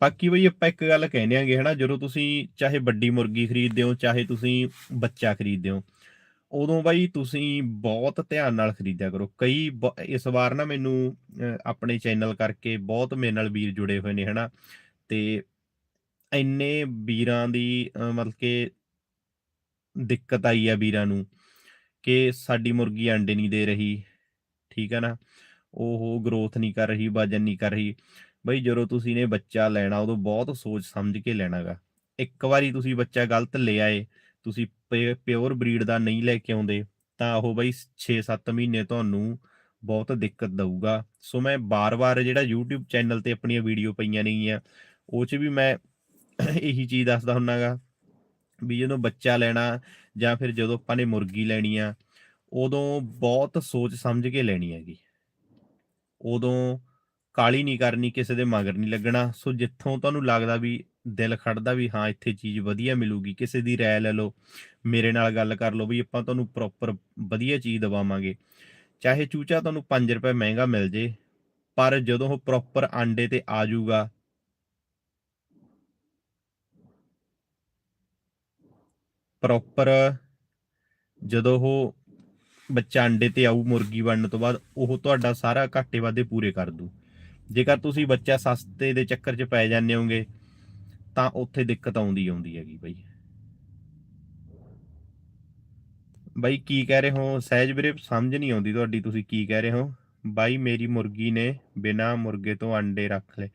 ਬਾਕੀ ਬਈ ਆਪਾਂ ਇੱਕ ਗੱਲ ਕਹਿੰਦੇ ਆਂਗੇ, ਹਨਾ, ਜਦੋਂ ਤੁਸੀਂ ਚਾਹੇ ਵੱਡੀ ਮੁਰਗੀ ਖਰੀਦਦੇ ਹੋ, ਚਾਹੇ ਤੁਸੀਂ ਬੱਚਾ ਖਰੀਦਦੇ ਹੋ, ਉਦੋਂ ਬਾਈ ਤੁਸੀਂ ਬਹੁਤ ਧਿਆਨ ਨਾਲ ਖਰੀਦਿਆ ਕਰੋ। ਕਈ ਬ- ਇਸ ਵਾਰ ਨਾ ਮੈਨੂੰ ਆਪਣੇ ਚੈਨਲ ਕਰਕੇ ਬਹੁਤ ਮੇਰੇ ਨਾਲ ਵੀਰ ਜੁੜੇ ਹੋਏ ਨੇ, ਹਨਾ, ਤੇ ਇੰਨੇ ਵੀਰਾਂ ਦੀ ਮਤਲਬ ਕਿ ਦਿੱਕਤ ਆਈ ਆ ਵੀਰਾਂ ਨੂੰ ਕਿ ਸਾਡੀ ਮੁਰਗੀ ਅੰਡੇ ਨਹੀਂ ਦੇ ਰਹੀ, ਠੀਕ ਹੈ ਨਾ, ਉਹ ਗਰੋਥ ਨਹੀਂ ਕਰ ਰਹੀ, ਵਜਨ ਨਹੀਂ ਕਰ ਰਹੀ। ਬਈ ਜਦੋਂ ਤੁਸੀਂ ਨੇ ਬੱਚਾ ਲੈਣਾ, ਉਦੋਂ ਬਹੁਤ ਸੋਚ ਸਮਝ ਕੇ ਲੈਣਾਗਾ। ਇੱਕ ਵਾਰੀ ਤੁਸੀਂ ਬੱਚਾ ਗਲਤ ਲੈ ਆਏ, ਤੁਸੀਂ ਪਿਓਰ ਬਰੀਡ ਦਾ ਨਹੀਂ ਲੈ ਕੇ ਆਉਂਦੇ, ਤਾਂ ਉਹ ਬਈ 6-7 ਮਹੀਨੇ ਤੁਹਾਨੂੰ ਬਹੁਤ ਦਿੱਕਤ ਦਊਗਾ। ਸੋ ਮੈਂ ਬਾਰ-ਬਾਰ ਜਿਹੜਾ YouTube ਚੈਨਲ ਤੇ ਆਪਣੀਆਂ ਵੀਡੀਓ ਪਈਆਂ ਨੇਗੀਆਂ, ਉਹ 'ਚ ਵੀ ਮੈਂ ਇਹੀ ਚੀਜ਼ ਦੱਸਦਾ ਹੁੰਨਾਗਾ ਵੀ ਜਦੋਂ ਬੱਚਾ ਲੈਣਾ ਜਾਂ ਫਿਰ ਜਦੋਂ ਆਪਾਂ ਨੇ ਮੁਰਗੀ ਲੈਣੀ ਆ, ਉਦੋਂ ਬਹੁਤ ਸੋਚ ਸਮਝ ਕੇ ਲੈਣੀ ਹੈਗੀ। ਉਦੋਂ ਕਾਲੀ ਨਹੀਂ ਕਰਨੀ, ਕਿਸੇ ਦੇ ਮਗਰ ਨਹੀਂ ਲੱਗਣਾ। ਸੋ ਜਿੱਥੋਂ ਤੁਹਾਨੂੰ ਲੱਗਦਾ ਵੀ ਦਿਲ ਖੜਦਾ ਵੀ ਹਾਂ, ਇੱਥੇ ਚੀਜ਼ ਵਧੀਆ ਮਿਲੂਗੀ, ਕਿਸੇ ਦੀ ਰਾਏ ਲੈ ਲਓ, ਮੇਰੇ ਨਾਲ ਗੱਲ ਕਰ ਲਓ, ਵੀ ਆਪਾਂ ਤੁਹਾਨੂੰ ਪ੍ਰੋਪਰ ਵਧੀਆ ਚੀਜ਼ ਦਵਾਵਾਂਗੇ। ਚਾਹੇ ਚੂਚਾ ਤੁਹਾਨੂੰ 5 ਰੁਪਏ ਮਹਿੰਗਾ ਮਿਲ ਜੇ, ਪਰ ਜਦੋਂ ਉਹ ਪ੍ਰੋਪਰ ਆਂਡੇ ਤੇ ਆ ਜਾਊਗਾ ਪ੍ਰੋਪਰ ਜਦੋਂ ਉਹ ਬੱਚਾ ਅੰਡੇ ਤੇ ਆਊ, ਮੁਰਗੀ ਬਣਨ ਤੋਂ ਬਾਅਦ, ਉਹ ਤੁਹਾਡਾ ਸਾਰਾ ਘਾਟੇ ਵਾਧੇ ਪੂਰੇ ਕਰ ਦੂ। ਜੇਕਰ ਤੁਸੀਂ ਬੱਚਾ ਸਸਤੇ ਦੇ ਚੱਕਰ 'ਚ ਪੈ ਜਾਂਦੇ ਹੋਗੇ ਤਾਂ ਉੱਥੇ ਦਿੱਕਤ ਆਉਂਦੀ ਆਉਂਦੀ ਹੈਗੀ ਬਾਈ। ਬਾਈ ਕੀ ਕਹਿ ਰਹੇ ਹੋ? ਸਹਿਜ ਵੀਰੇ, ਸਮਝ ਨਹੀਂ ਆਉਂਦੀ ਤੁਹਾਡੀ ਤੁਸੀਂ ਕੀ ਕਹਿ ਰਹੇ ਹੋ? ਬਾਈ ਮੇਰੀ ਮੁਰਗੀ ਨੇ ਬਿਨਾ ਮੁਰਗੇ ਤੋਂ ਅੰਡੇ ਰੱਖ ਲਏ।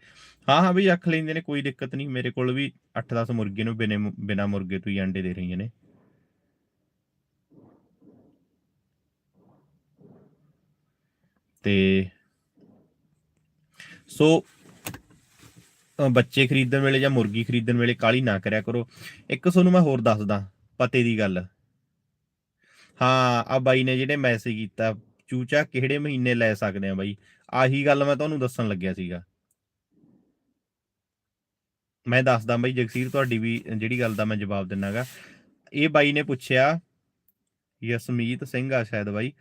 ਹਾਂ ਹਾਂ ਬਈ, ਰੱਖ ਲੈਂਦੇ ਨੇ, ਕੋਈ ਦਿੱਕਤ ਨਹੀਂ। ਮੇਰੇ ਕੋਲ ਵੀ 8-10 ਮੁਰਗੇ ਨੂੰ ਬਿਨੇ ਬਿਨਾ ਮੁਰਗੇ ਤੋਂ ਹੀ ਅੰਡੇ ਦੇ ਰਹੀਆਂ ਨੇ। ਤੇ ਸੋ ਬੱਚੇ ਖਰੀਦਣ ਵੇਲੇ ਜਾਂ ਮੁਰਗੀ ਖਰੀਦਣ ਵੇਲੇ ਕਾਲੀ ਨਾ ਕਰਿਆ ਕਰੋ। ਇੱਕ ਤੁਹਾਨੂੰ ਮੈਂ ਹੋਰ ਦੱਸਦਾ, ਪਤੇ ਦੀ ਗੱਲ। ਹਾਂ ਆ ਬਾਈ ਨੇ ਜਿਹੜੇ ਮੈਸੇਜ ਕੀਤਾ, ਚੂਚਾ ਕਿਹੜੇ ਮਹੀਨੇ ਲੈ ਸਕਦੇ ਆ ਬਾਈ? ਆਹੀ ਗੱਲ ਮੈਂ ਤੁਹਾਨੂੰ ਦੱਸਣ ਲੱਗਿਆ ਸੀਗਾ। ਮੈਂ ਦੱਸਦਾ ਬਾਈ, ਜਗਸੀਰ, ਤੁਹਾਡੀ ਵੀ ਜਿਹੜੀ ਗੱਲ ਦਾ ਮੈਂ ਜਵਾਬ ਦਿੰਨਾਗਾ। ਇਹ ਬਾਈ ਨੇ ਪੁੱਛਿਆ, ਯਸਮੀਤ ਸਿੰਘ ਆ ਸ਼ਾਇਦ ਬਾਈ।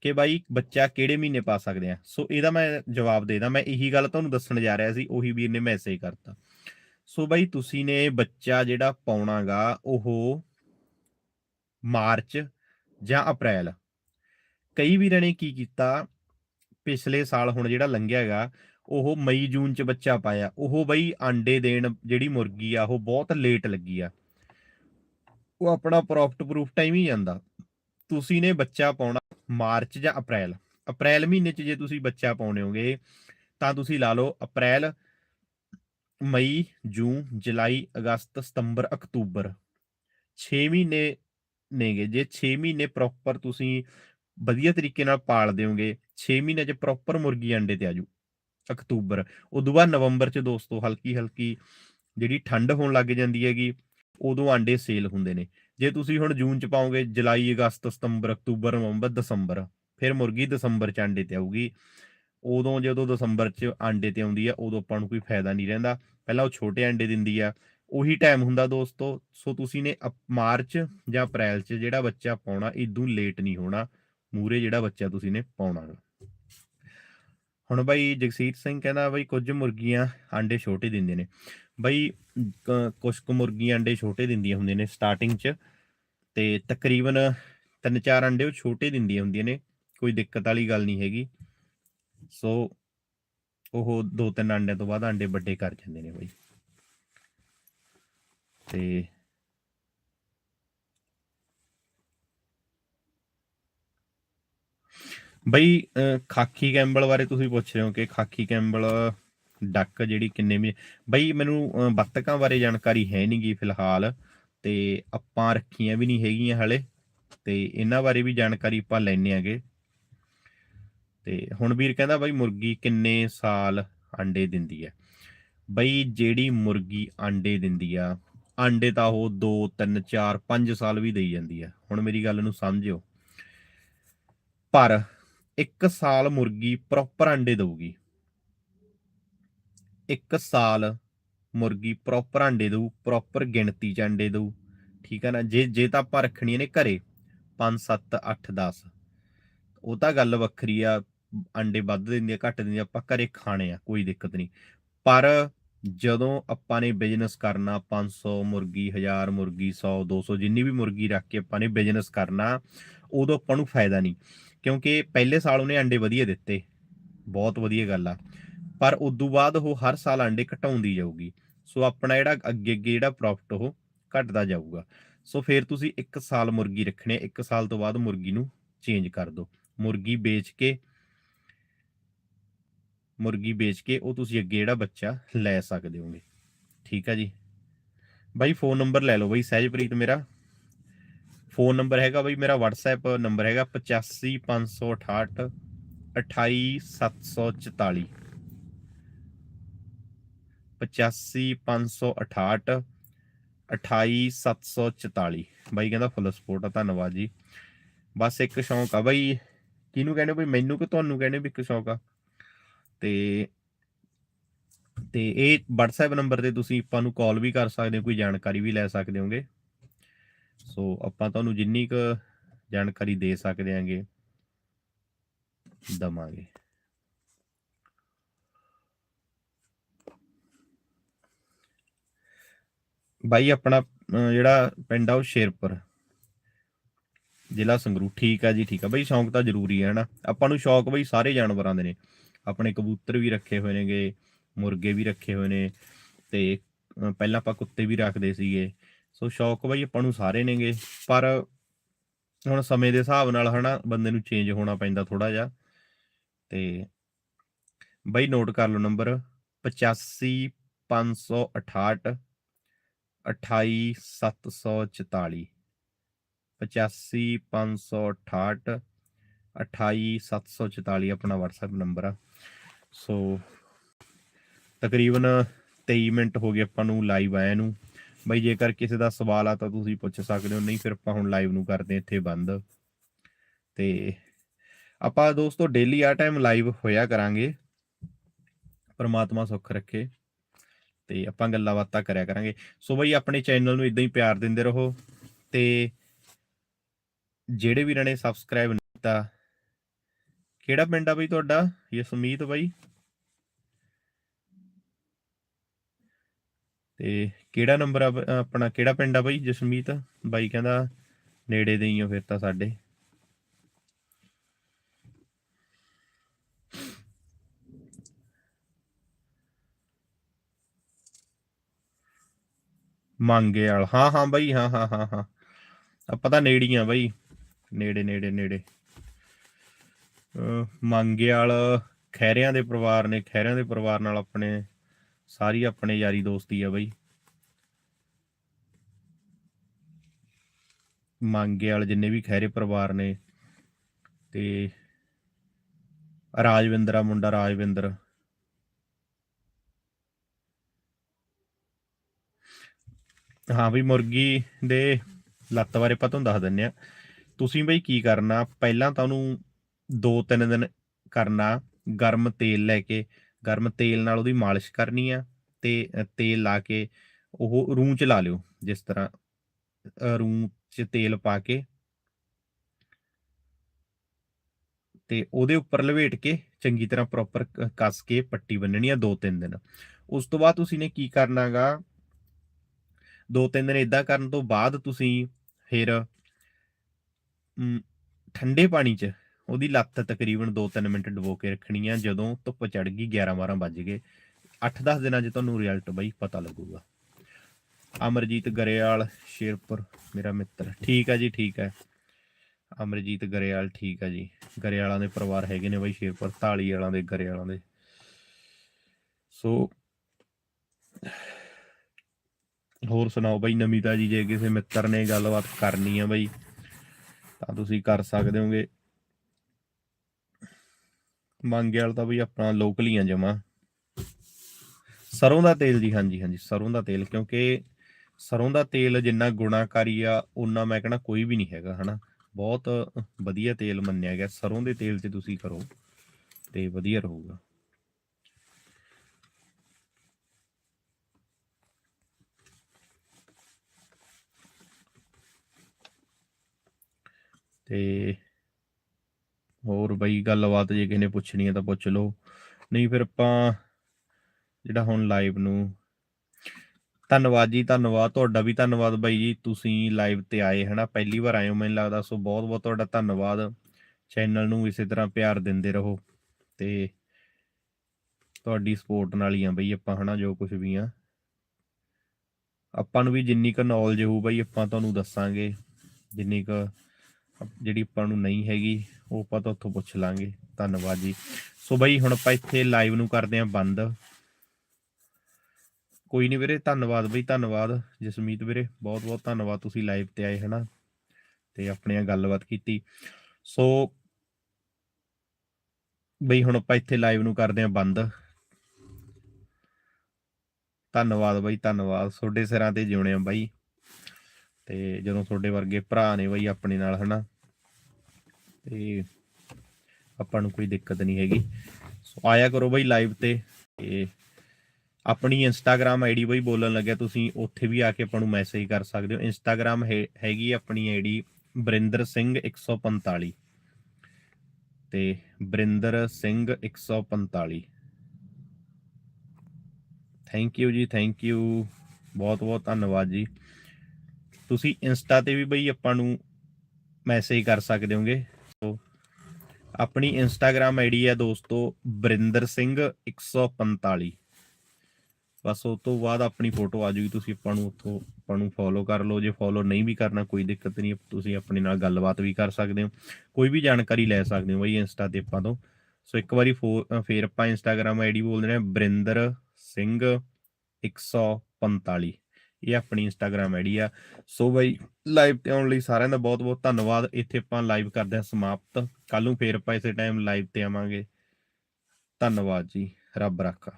ਕਿ ਬਾਈ ਬੱਚਾ ਕਿਹੜੇ ਮਹੀਨੇ ਪਾ ਸਕਦੇ ਆ? ਸੋ ਇਹਦਾ ਮੈਂ ਜਵਾਬ ਦੇਦਾ ਮੈਂ ਇਹੀ ਗੱਲ ਤੁਹਾਨੂੰ ਦੱਸਣ ਜਾ ਰਿਹਾ ਸੀ, ਉਹੀ ਵੀਰ ਨੇ ਮੈਸੇਜ ਕਰਤਾ। ਸੋ ਬਾਈ ਤੁਸੀਂ ਨੇ ਬੱਚਾ ਜਿਹੜਾ ਪਾਉਣਾਗਾ, ਉਹ ਮਾਰਚ ਜਾਂ ਅਪ੍ਰੈਲ। ਕਈ ਵੀਰਾਂ ਨੇ ਕੀ ਕੀਤਾ, ਪਿਛਲੇ ਸਾਲ ਹੁਣ ਜਿਹੜਾ ਲੰਘਿਆ ਹੈਗਾ, ਉਹ ਮਈ, ਜੂਨ ਚ ਬੱਚਾ ਪਾਇਆ। ਉਹ ਬਈ ਆਂਡੇ ਦੇਣ ਜਿਹੜੀ ਮੁਰਗੀ ਆ, ਉਹ ਬਹੁਤ ਲੇਟ ਲੱਗੀ ਆ। ਉਹ ਆਪਣਾ ਪ੍ਰੋਫਿਟ ਪ੍ਰੂਫ ਟਾਈਮ ਹੀ ਜਾਂਦਾ। ਤੁਸੀਂ ਨੇ ਬੱਚਾ ਪਾਉਣਾ ਮਾਰਚ ਜਾਂ ਅਪ੍ਰੈਲ। ਅਪ੍ਰੈਲ ਮਹੀਨੇ ਚ ਜੇ ਤੁਸੀਂ ਬੱਚਾ ਪਾਉਣੇ ਹੋਗੇ, ਤਾਂ ਤੁਸੀਂ ਲਾ ਲਓ ਅਪ੍ਰੈਲ, ਮਈ, ਜੂਨ, ਜੁਲਾਈ, ਅਗਸਤ, ਸਤੰਬਰ, ਅਕਤੂਬਰ। 6 ਮਹੀਨੇ ਨੇਗੇ। ਜੇ 6 ਮਹੀਨੇ ਪ੍ਰੋਪਰ ਤੁਸੀਂ ਵਧੀਆ ਤਰੀਕੇ ਨਾਲ ਪਾਲ ਦਿਓਗੇ 6 ਮਹੀਨੇ ਚ ਪ੍ਰੋਪਰ ਮੁਰਗੀ ਅੰਡੇ ਤੇ ਆਜੂ, ਅਕਤੂਬਰ। ਉਦੋਂ ਬਾਅਦ ਨਵੰਬਰ ਚ ਦੋਸਤੋ ਹਲਕੀ ਹਲਕੀ ਜਿਹੜੀ ਠੰਡ ਹੋਣ ਲੱਗ ਜਾਂਦੀ ਹੈਗੀ, ਉਦੋਂ ਆਂਡੇ ਸੇਲ ਹੁੰਦੇ ਨੇ। ਜੇ ਤੁਸੀਂ ਹੁਣ ਜੂਨ ਚ ਪਾਓਗੇ, ਜੁਲਾਈ, ਅਗਸਤ, ਸਤੰਬਰ, ਅਕਤੂਬਰ, ਨਵੰਬਰ, ਦਸੰਬਰ, ਫਿਰ ਮੁਰਗੀ ਦਸੰਬਰ ਚ ਅੰਡੇ ਤੇ ਆਊਗੀ। ਉਦੋਂ ਜਦੋਂ ਦਸੰਬਰ ਚ ਅੰਡੇ ਤੇ ਆਉਂਦੀ ਆ, ਉਦੋਂ ਆਪਾਂ ਨੂੰ ਕੋਈ ਫਾਇਦਾ ਨਹੀਂ ਰਹਿੰਦਾ। ਪਹਿਲਾਂ ਉਹ ਛੋਟੇ ਅੰਡੇ ਦਿੰਦੀ ਆ, ਉਹੀ ਟਾਈਮ ਹੁੰਦਾ ਦੋਸਤੋ। ਸੋ ਤੁਸੀਂ ਨੇ ਅਪ- ਮਾਰਚ ਜਾਂ ਅਪ੍ਰੈਲ ਚ ਜਿਹੜਾ ਬੱਚਾ ਪਾਉਣਾ ਇਦੋਂ ਲੇਟ ਨਹੀਂ ਹੋਣਾ। ਮੂਰੇ ਜਿਹੜਾ ਬੱਚਾ ਤੁਸੀਂ ਨੇ ਪਾਉਣਾ ਗਾ। ਹੁਣ ਬਾਈ ਜਗਸੀਰ ਸਿੰਘ ਕਹਿੰਦਾ ਬਾਈ, ਕੁਝ ਮੁਰਗੀਆਂ ਆਂਡੇ ਛੋਟੇ ਦਿੰਦੇ ਨੇ। ਬਾਈ, ਕ- ਕੁਛ ਕੁ ਮੁਰਗੀਆਂ ਆਂਡੇ ਛੋਟੇ ਦਿੰਦੀਆਂ ਹੁੰਦੀਆਂ ਨੇ ਸਟਾਰਟਿੰਗ 'ਚ। ਤੇ ਤਕਰੀਬਨ ਤਿੰਨ ਚਾਰ ਅੰਡੇ ਉਹ ਛੋਟੇ ਦਿੰਦੀਆਂ ਹੁੰਦੀਆਂ ਨੇ ਕੋਈ ਦਿੱਕਤ ਵਾਲੀ ਗੱਲ ਨਹੀਂ ਹੈਗੀ। ਸੋ ਉਹ ਦੋ ਤਿੰਨ ਅੰਡਿਆਂ ਤੋਂ ਬਾਅਦ ਅੰਡੇ ਵੱਡੇ ਕਰ ਜਾਂਦੇ ਨੇ ਬਾਈ। ਤੇ ਬਈ ਅਹ, ਖਾਕੀ ਕੈਂਬਲ ਬਾਰੇ ਤੁਸੀਂ ਪੁੱਛ ਰਹੇ ਹੋ ਕਿ ਖਾਕੀ ਕੈਂਬਲ ਡੱਕ ਜਿਹੜੀ ਕਿੰਨੇ ਮਹੀਨੇ ਬਈ ਮੈਨੂੰ ਬੱਤਕਾਂ ਬਾਰੇ ਜਾਣਕਾਰੀ ਹੈ ਨਹੀਂਗੀ ਫਿਲਹਾਲ। ਤੇ ਆਪਾਂ ਰੱਖੀਆਂ ਵੀ ਨਹੀਂ ਹੈਗੀਆਂ ਹਲੇ, ਤੇ ਇਹਨਾਂ ਬਾਰੇ ਵੀ ਜਾਣਕਾਰੀ ਆਪਾਂ ਲੈਣੇ ਆਗੇ। ਤੇ ਹੁਣ ਵੀਰ ਕਹਿੰਦਾ ਬਈ ਮੁਰਗੀ ਕਿੰਨੇ ਸਾਲ ਅੰਡੇ ਦਿੰਦੀ ਹੈ ਬਈ ਜਿਹੜੀ ਮੁਰਗੀ ਅੰਡੇ ਦਿੰਦੀ ਆ ਅੰਡੇ ਤਾਂ ਉਹ 2 3 4 5 ਸਾਲ ਵੀ ਦੇਈ ਜਾਂਦੀ ਆ ਹੁਣ ਮੇਰੀ ਗੱਲ ਨੂੰ ਸਮਝਿਓ। ਪਰ ਇੱਕ ਸਾਲ ਮੁਰਗੀ ਪ੍ਰੋਪਰ ਅੰਡੇ ਦਊਗੀ। 1 ਸਾਲ ਮੁਰਗੀ ਪ੍ਰੋਪਰ ਅੰਡੇ ਦਊ ਪ੍ਰੋਪਰ ਗਿਣਤੀ ਚ ਅੰਡੇ ਦਊ, ਠੀਕ ਹੈ ਨਾ? ਜੇ ਜੇ ਤਾਂ ਆਪਾਂ ਰੱਖਣੀਆਂ ਨੇ ਘਰੇ 5 7 8 10 ਉਹ ਤਾਂ ਗੱਲ ਵੱਖਰੀ ਆ ਅੰਡੇ ਵੱਧ ਦਿੰਦੀ ਆ, ਘੱਟ ਦਿੰਦੀ ਆ, ਆਪਾਂ ਘਰੇ ਖਾਣੇ ਆ, ਕੋਈ ਦਿੱਕਤ ਨਹੀਂ। ਪਰ ਜਦੋਂ ਆਪਾਂ ਨੇ ਬਿਜ਼ਨਸ ਕਰਨਾ 500 ਮੁਰਗੀ 1000 ਮੁਰਗੀ 100 200 ਜਿੰਨੀ ਵੀ ਮੁਰਗੀ ਰੱਖ ਕੇ ਆਪਾਂ ਨੇ ਬਿਜ਼ਨਸ ਕਰਨਾ, ਉਦੋਂ ਆਪਾਂ ਨੂੰ ਫਾਇਦਾ ਨਹੀਂ। ਕਿਉਂਕਿ ਪਹਿਲੇ ਸਾਲ ਉਹਨੇ ਅੰਡੇ ਵਧੀਆ ਦਿੱਤੇ। ਬਹੁਤ ਵਧੀਆ ਗੱਲ ਆ। ਪਰ ਉਦੋਂ ਬਾਅਦ ਉਹ ਹਰ ਸਾਲ ਅੰਡੇ ਘਟਾਉਂਦੀ ਜਾਊਗੀ। ਸੋ ਆਪਣਾ ਜਿਹੜਾ ਅੱਗੇ ਅੱਗੇ ਜਿਹੜਾ ਪ੍ਰੋਫਿਟ ਉਹ ਘਟਦਾ ਜਾਊਗਾ। ਸੋ ਫਿਰ ਤੁਸੀਂ 1 ਸਾਲ ਮੁਰਗੀ ਰੱਖਣੀ ਹੈ। 1 ਸਾਲ ਤੋਂ ਬਾਅਦ ਮੁਰਗੀ ਨੂੰ ਚੇਂਜ ਕਰ ਦਿਓ। ਮੁਰਗੀ ਵੇਚ ਕੇ, ਮੁਰਗੀ ਵੇਚ ਕੇ ਉਹ ਤੁਸੀਂ ਅੱਗੇ ਜਿਹੜਾ ਬੱਚਾ ਲੈ ਸਕਦੇ ਹੋਗੇ। ਠੀਕ ਆ ਜੀ? ਬਾਈ ਫੋਨ ਨੰਬਰ ਲੈ ਲਓ ਬਾਈ, ਸਹਿਜਪ੍ਰੀਤ ਮੇਰਾ। ਫੋਨ ਨੰਬਰ ਹੈਗਾ ਬਾਈ, ਮੇਰਾ WhatsApp ਨੰਬਰ ਹੈਗਾ 85568 28744 85568 28744 ਬਾਈ ਕਹਿੰਦਾ ਫੁੱਲ ਸਪੋਰਟ ਆ, ਧੰਨਵਾਦ ਜੀ। ਬਸ ਇੱਕ ਸ਼ੌਂਕ ਆ ਬਾਈ, ਕਿਹਨੂੰ ਕਹਿੰਦੇ ਬਈ? ਮੈਨੂੰ ਕਿ ਤੁਹਾਨੂੰ ਕਹਿੰਦੇ ਵੀ ਇੱਕ ਸ਼ੌਂਕ ਆ? ਤੇ ਤੇ ਇਹ WhatsApp ਨੰਬਰ ਤੇ ਤੁਸੀਂ ਆਪਾਂ ਨੂੰ ਕਾਲ ਵੀ ਕਰ ਸਕਦੇ ਹੋ, ਕੋਈ ਜਾਣਕਾਰੀ ਵੀ ਲੈ ਸਕਦੇ ਹੋਗੇ। ਸੋ ਆਪਾਂ ਤੁਹਾਨੂੰ ਜਿੰਨੀ ਕੁ ਜਾਣਕਾਰੀ ਦੇ ਸਕਦੇ ਆਂਗੇ ਦਵਾਂਗੇ। ਬਾਈ, ਆਪਣਾ ਜਿਹੜਾ ਪਿੰਡ ਆ ਉਹ ਸ਼ੇਰਪੁਰ। ਜ਼ਿਲ੍ਹਾ ਸੰਗਰੂਰ। ਠੀਕ ਆ ਜੀ, ਠੀਕ ਆ। ਬਾਈ, ਸ਼ੌਂਕ ਤਾਂ ਜ਼ਰੂਰੀ ਹੈ ਹਨਾ? ਆਪਾਂ ਨੂੰ ਸ਼ੌਕ ਬਾਈ ਸਾਰੇ ਜਾਨਵਰਾਂ ਦੇ ਨੇ। ਆਪਣੇ ਕਬੂਤਰ ਵੀ ਰੱਖੇ ਹੋਏ ਨੇਗੇ, ਮੁਰਗੇ ਵੀ ਰੱਖੇ ਹੋਏ ਨੇ ਤੇ ਪਹਿਲਾਂ ਆਪਾਂ ਕੁੱਤੇ ਵੀ ਰੱਖਦੇ ਸੀਗੇ। ਸੋ ਸ਼ੌਕ ਬਾਈ ਆਪਾਂ ਨੂੰ ਸਾਰੇ ਨੇਗੇ। ਪਰ ਹੁਣ ਸਮੇਂ ਦੇ ਹਿਸਾਬ ਨਾਲ, ਹਨਾ, ਬੰਦੇ ਨੂੰ ਚੇਂਜ ਹੋਣਾ ਪੈਂਦਾ ਥੋੜਾ ਜਿਹਾ। ਤੇ ਬਾਈ ਨੋਟ ਕਰ ਲਓ ਨੰਬਰ 85568 28744 85568 28744 ਆਪਣਾ WhatsApp ਨੰਬਰ ਆ। ਸੋ ਤਕਰੀਬਨ 23 ਮਿੰਟ ਹੋ ਗਏ ਆਪਾਂ ਨੂੰ ਲਾਈਵ ਆਇਆ ਨੂੰ। ਬਈ ਜੇਕਰ ਕਿਸੇ ਦਾ ਸਵਾਲ ਆ ਤਾਂ ਤੁਸੀਂ ਪੁੱਛ ਸਕਦੇ ਹੋ, ਨਹੀਂ ਫਿਰ ਆਪਾਂ ਹੁਣ ਲਾਈਵ ਨੂੰ ਕਰਦੇ ਇੱਥੇ ਬੰਦ। ਤੇ ਆਪਾਂ ਦੋਸਤੋ ਡੇਲੀ ਆ ਟਾਈਮ ਲਾਈਵ ਹੋਇਆ ਕਰਾਂਗੇ। ਪਰਮਾਤਮਾ ਸੁੱਖ ਰੱਖੇ। ਤੇ ਆਪਾਂ ਗੱਲਾਂ ਬਾਤਾਂ ਕਰਿਆ ਕਰਾਂਗੇ। ਸੋ ਬਈ ਆਪਣੇ ਚੈਨਲ ਨੂੰ ਇਦਾਂ ਹੀ ਪਿਆਰ ਦਿੰਦੇ ਰਹੋ ਤੇ ਜਿਹੜੇ ਵੀਰਾਂ ਨੇ ਸਬਸਕ੍ਰਾਈਬ ਨਹੀਂ ਕੀਤਾ, ਕਿਹੜਾ ਪਿੰਡ ਆ ਬਈ ਤੁਹਾਡਾ? ਯਸਮੀਤ ਬਾਈ। ਤੇ ਕਿਹੜਾ ਨੰਬਰ ਆ ਆਪਣਾ ਕਿਹੜਾ ਪਿੰਡ ਆ ਬਾਈ? ਜਸਮੀਤ ਬਾਈ ਕਹਿੰਦਾ ਨੇੜੇ ਦੇ ਹੀ ਹੋ ਫਿਰ ਤਾਂ ਸਾਡੇ। ਮੰਗੇ ਵਾਲ। ਹਾਂ ਹਾਂ ਬਾਈ, ਹਾਂ ਹਾਂ ਹਾਂ ਹਾਂ। ਆਪਾਂ ਤਾਂ ਨੇੜੇ ਆ ਬਾਈ। ਨੇੜੇ ਨੇੜੇ ਨੇੜੇ। ਅਹ ਮੰਗੇ ਵਾਲ ਖੈਰਿਆਂ ਦੇ ਪਰਿਵਾਰ ਨੇ ਖੈਰਿਆਂ ਦੇ ਪਰਿਵਾਰ ਨਾਲ ਆਪਣੇ, ਸਾਰੀ ਆਪਣੇ ਯਾਰੀ ਦੋਸਤੀ ਆ ਬਾਈ। ਮੰਗੇ ਵਾਲ ਜਿੰਨੇ ਵੀ ਖੈਰੇ ਪਰਿਵਾਰ ਨੇ ਤੇ ਰਾਜਵਿੰਦਰ ਆ ਮੁੰਡਾ, ਰਾਜਵਿੰਦਰ। ਹਾਂ ਬਈ ਮੁਰਗੀ ਦੇ ਲੱਤ ਬਾਰੇ ਆਪਾਂ ਤੁਹਾਨੂੰ ਦੱਸ ਦਿੰਨੇ ਆ ਤੁਸੀਂ ਬਈ ਕੀ ਕਰਨਾ? ਪਹਿਲਾਂ ਤਾਂ ਉਹਨੂੰ 2-3 ਦਿਨ ਕਰਨਾ ਗਰਮ ਤੇਲ ਲੈ ਕੇ ਗਰਮ ਤੇਲ ਨਾਲ ਉਹਦੀ ਮਾਲਿਸ਼ ਕਰਨੀ ਆ ਤੇ ਤੇਲ ਲਾ ਕੇ ਉਹ ਰੂੰ ਚ ਲਾ ਲਿਓ ਜਿਸ ਤਰ੍ਹਾਂ ਅ, ਰੂੰ ਚ ਤੇਲ ਪਾ ਕੇ ਤੇ ਉਹਦੇ ਉੱਪਰ ਲਵੇਟ ਕੇ ਚੰਗੀ ਤਰ੍ਹਾਂ ਪ੍ਰੋਪਰ ਕੱਸ ਕੇ ਪੱਟੀ ਬੰਨਣੀ ਆ 2-3 ਦਿਨ। ਉਸ ਤੋਂ ਬਾਅਦ ਤੁਸੀਂ ਨੇ ਕੀ ਕਰਨਾਗਾ? ਦੋ ਤਿੰਨ ਦਿਨ ਇਦਾਂ ਕਰਨ ਤੋਂ ਬਾਅਦ ਤੁਸੀਂ ਫਿਰ ਠੰਡੇ ਪਾਣੀ 'ਚ ਉਹਦੀ ਲੱਤ ਤਕਰੀਬਨ 2-3 ਮਿੰਟ ਡੁਬੋ ਕੇ ਰੱਖਣੀ ਆ, ਜਦੋਂ ਧੁੱਪ ਚੜ ਗਈ 11-12 ਵੱਜ ਗਏ। 8-10 ਦਿਨਾਂ 'ਚ ਤੁਹਾਨੂੰ ਰਿਜ਼ਲਟ ਬਈ ਪਤਾ ਲੱਗੂਗਾ। ਅਮਰਜੀਤ ਗਰੇਵਾਲ, ਸ਼ੇਰਪੁਰ, ਮੇਰਾ ਮਿੱਤਰ। ਠੀਕ ਆ ਜੀ, ਠੀਕ ਹੈ ਅਮਰਜੀਤ ਗਰੇਵਾਲ, ਠੀਕ ਆ ਜੀ। ਗਰੇਵਾਲਾਂ ਦੇ ਪਰਿਵਾਰ ਹੈਗੇ ਨੇ ਬਈ ਸ਼ੇਰਪੁਰ ਢਾਲੀ ਵਾਲਾਂ ਦੇ, ਗਰੇਵਾਲਾਂ ਦੇ। ਸੋ ਹੋਰ ਸੁਣਾਓ ਬਈ, ਨਵੀਂ ਤਾਜੀ ਜੇ ਕਿਸੇ ਮਿੱਤਰ ਨੇ ਗੱਲਬਾਤ ਕਰਨੀ ਆ ਬਈ, ਤਾਂ ਤੁਸੀਂ ਕਰ ਸਕਦੇ ਹੋਗੇ। ਮੰਗੇ ਤਾਂ ਬਈ ਆਪਣਾ ਲੋਕਲ ਹੀ ਆ ਜਮਾ। ਸਰੋਂ ਦਾ ਤੇਲ ਜੀ, ਹਾਂਜੀ ਹਾਂਜੀ, ਸਰੋਂ ਦਾ ਤੇਲ, ਕਿਉਂਕਿ ਸਰੋਂ ਦਾ ਤੇਲ ਜਿੰਨਾ ਗੁਣਾਕਾਰੀ ਆ ਉਨਾ ਮੈਂ ਕਹਣਾ ਕੋਈ ਵੀ ਨਹੀਂ ਹੈਗਾ, ਹਨਾ। ਬਹੁਤ ਵਧੀਆ ਤੇਲ ਮੰਨਿਆ ਗਿਆ, ਸਰੋਂ ਦੇ ਤੇਲ 'ਚ ਤੁਸੀਂ ਕਰੋ ਤੇ ਵਧੀਆ ਰਹੂਗਾ। ਤੇ ਹੋਰ ਬਈ ਗੱਲਬਾਤ ਜੇ ਕਿਸੇ ਨੇ ਪੁੱਛਣੀ ਹੈ ਤਾਂ ਪੁੱਛ ਲਓ। ਨਹੀਂ ਫਿਰ ਆਪਾਂ ਜਿਹੜਾ ਹੁਣ ਲਾਈਵ ਨੂੰ ਧੰਨਵਾਦ ਜੀ, ਧੰਨਵਾਦ। ਤੁਹਾਡਾ ਵੀ ਧੰਨਵਾਦ ਬਾਈ ਜੀ, ਤੁਸੀਂ ਲਾਈਵ ਤੇ ਆਏ, ਹਨਾ? ਪਹਿਲੀ ਵਾਰ ਆਏ ਹੋ ਮੈਨੂੰ ਲੱਗਦਾ, ਸੋ ਬਹੁਤ ਬਹੁਤ ਤੁਹਾਡਾ ਧੰਨਵਾਦ। ਚੈਨਲ ਨੂੰ ਇਸੇ ਤਰ੍ਹਾਂ ਪਿਆਰ ਦਿੰਦੇ ਰਹੋ ਤੇ ਤੁਹਾਡੀ ਸਪੋਰਟ ਨਾਲ ਹੀ ਆ ਬਈ ਆਪਾਂ, ਹਨਾ? ਜੋ ਕੁਝ ਵੀ ਆ। ਆਪਾਂ ਨੂੰ ਵੀ ਜਿੰਨੀ ਕੁ ਨੌਲੇਜ ਹੋਊ ਬਈ, ਆਪਾਂ ਤੁਹਾਨੂੰ ਦੱਸਾਂਗੇ। ਜਿੰਨੀ ਕੁ ਜਿਹੜੀ ਆਪਾਂ ਨੂੰ ਨਹੀਂ ਹੈਗੀ, ਉਹ ਆਪਾਂ ਤਾਂ ਉੱਥੋਂ ਪੁੱਛ ਲਾਂਗੇ। ਧੰਨਵਾਦ ਜੀ। ਸੋ ਬਈ, ਹੁਣ ਆਪਾਂ ਇੱਥੇ ਲਾਈਵ ਨੂੰ ਕਰਦੇ ਆਂ ਬੰਦ। ਕੋਈ ਨਹੀਂ ਵੀਰੇ, ਧੰਨਵਾਦ ਬਈ, ਧੰਨਵਾਦ। ਜਸਮੀਤ ਵੀਰੇ ਬਹੁਤ ਬਹੁਤ ਧੰਨਵਾਦ ਤੁਸੀਂ ਲਾਈਵ ਤੇ ਆਏ, ਹਨਾ? ਤੇ ਆਪਣੀਆਂ ਗੱਲਬਾਤ ਕੀਤੀ। ਸੋ ਬਈ, ਹੁਣ ਆਪਾਂ ਇੱਥੇ ਲਾਈਵ ਨੂੰ ਕਰਦੇ ਆਂ ਬੰਦ। ਧੰਨਵਾਦ ਬਾਈ, ਧੰਨਵਾਦ। ਤੁਹਾਡੇ ਸਿਰਾਂ ਤੇ ਜਿਉਣੇ ਆ ਬਾਈ। ਤੇ ਜਦੋਂ ਤੁਹਾਡੇ ਵਰਗੇ ਭਰਾ ਨੇ ਬਾਈ, ਆਪਣੇ ਨਾਲ, ਹਨਾ? ਤੇ ਆਪਾਂ ਨੂੰ ਕੋਈ ਦਿੱਕਤ ਨਹੀਂ ਹੈਗੀ। ਸੋ ਆਇਆ ਕਰੋ ਬਈ ਲਾਈਵ ਤੇ। ਤੇ ਆਪਣੀ ਇੰਸਟਾਗ੍ਰam ਆਈਡੀ ਬਈ ਬੋਲਣ ਲੱਗਿਆ, ਤੁਸੀਂ ਉੱਥੇ ਵੀ ਆ ਕੇ ਆਪਾਂ ਨੂੰ ਮੈਸੇਜ ਕਰ ਸਕਦੇ ਹੋ। ਇੰਸਟਾਗ੍ਰam ਹੈ, ਹੈਗੀ ਆਪਣੀ ਆਈਡੀ ਬਰਿੰਦਰ ਸਿੰਘ 145 ਤੇ Barinder Singh 145 thank you ji thank you ਬਹੁਤ ਬਹੁਤ ਧੰਨਵਾਦ ਜੀ। ਤੁਸੀਂ ਇੰਸਟਾ ਤੇ ਵੀ ਬਈ ਆਪਾਂ ਨੂੰ ਮੈਸੇਜ ਕਰ ਸਕਦੇ ਹੋਗੇ। ਆਪਣੀ ਇੰਸਟਾਗ੍ਰam ਆਈਡੀ ਹੈ ਦੋਸਤੋ ਬਰਿੰਦਰ ਸਿੰਘ 145 ਬਸ ਉਸ ਤੋਂ ਬਾਅਦ ਆਪਣੀ ਫੋਟੋ ਆ ਜੂਗੀ ਤੁਸੀਂ ਆਪਾਂ ਨੂੰ ਉੱਥੋਂ ਆਪਾਂ ਨੂੰ ਫੋਲੋ ਕਰ ਲਓ। ਜੇ ਫੋਲੋ ਨਹੀਂ ਵੀ ਕਰਨਾ ਕੋਈ ਦਿੱਕਤ ਨਹੀਂ ਤੁਸੀਂ ਆਪਣੇ ਨਾਲ ਗੱਲਬਾਤ ਵੀ ਕਰ ਸਕਦੇ ਹੋ। ਕੋਈ ਵੀ ਜਾਣਕਾਰੀ ਲੈ ਸਕਦੇ ਹੋ ਬਈ ਇੰਸਟਾ ਤੇ ਆਪਾਂ ਤੋਂ। ਸੋ ਇੱਕ ਵਾਰੀ ਫੋ- ਅ, ਫੇਰ ਆਪਾਂ ਇੰਸਟਾਗ੍ਰam ਆਈਡੀ ਬੋਲਦੇ ਨੇ ਬਰਿੰਦਰ ਸਿੰਘ 145 ਇਹ ਆਪਣੀ ਇੰਸਟਾਗ੍ਰam ਆਈਡੀ ਆ। ਸੋ ਬਾਈ ਲਾਈਵ ਤੇ ਆਉਣ ਲਈ ਸਾਰਿਆਂ ਦਾ ਬਹੁਤ ਬਹੁਤ ਧੰਨਵਾਦ। ਇੱਥੇ ਆਪਾਂ ਲਾਈਵ ਕਰਦੇ ਹਾਂ ਸਮਾਪਤ। ਕੱਲ ਨੂੰ ਫੇਰ ਆਪਾਂ ਇਸੇ ਟਾਈਮ ਲਾਈਵ ਤੇ ਆਵਾਂਗੇ। ਧੰਨਵਾਦ ਜੀ। ਰੱਬ ਰਾਖਾ।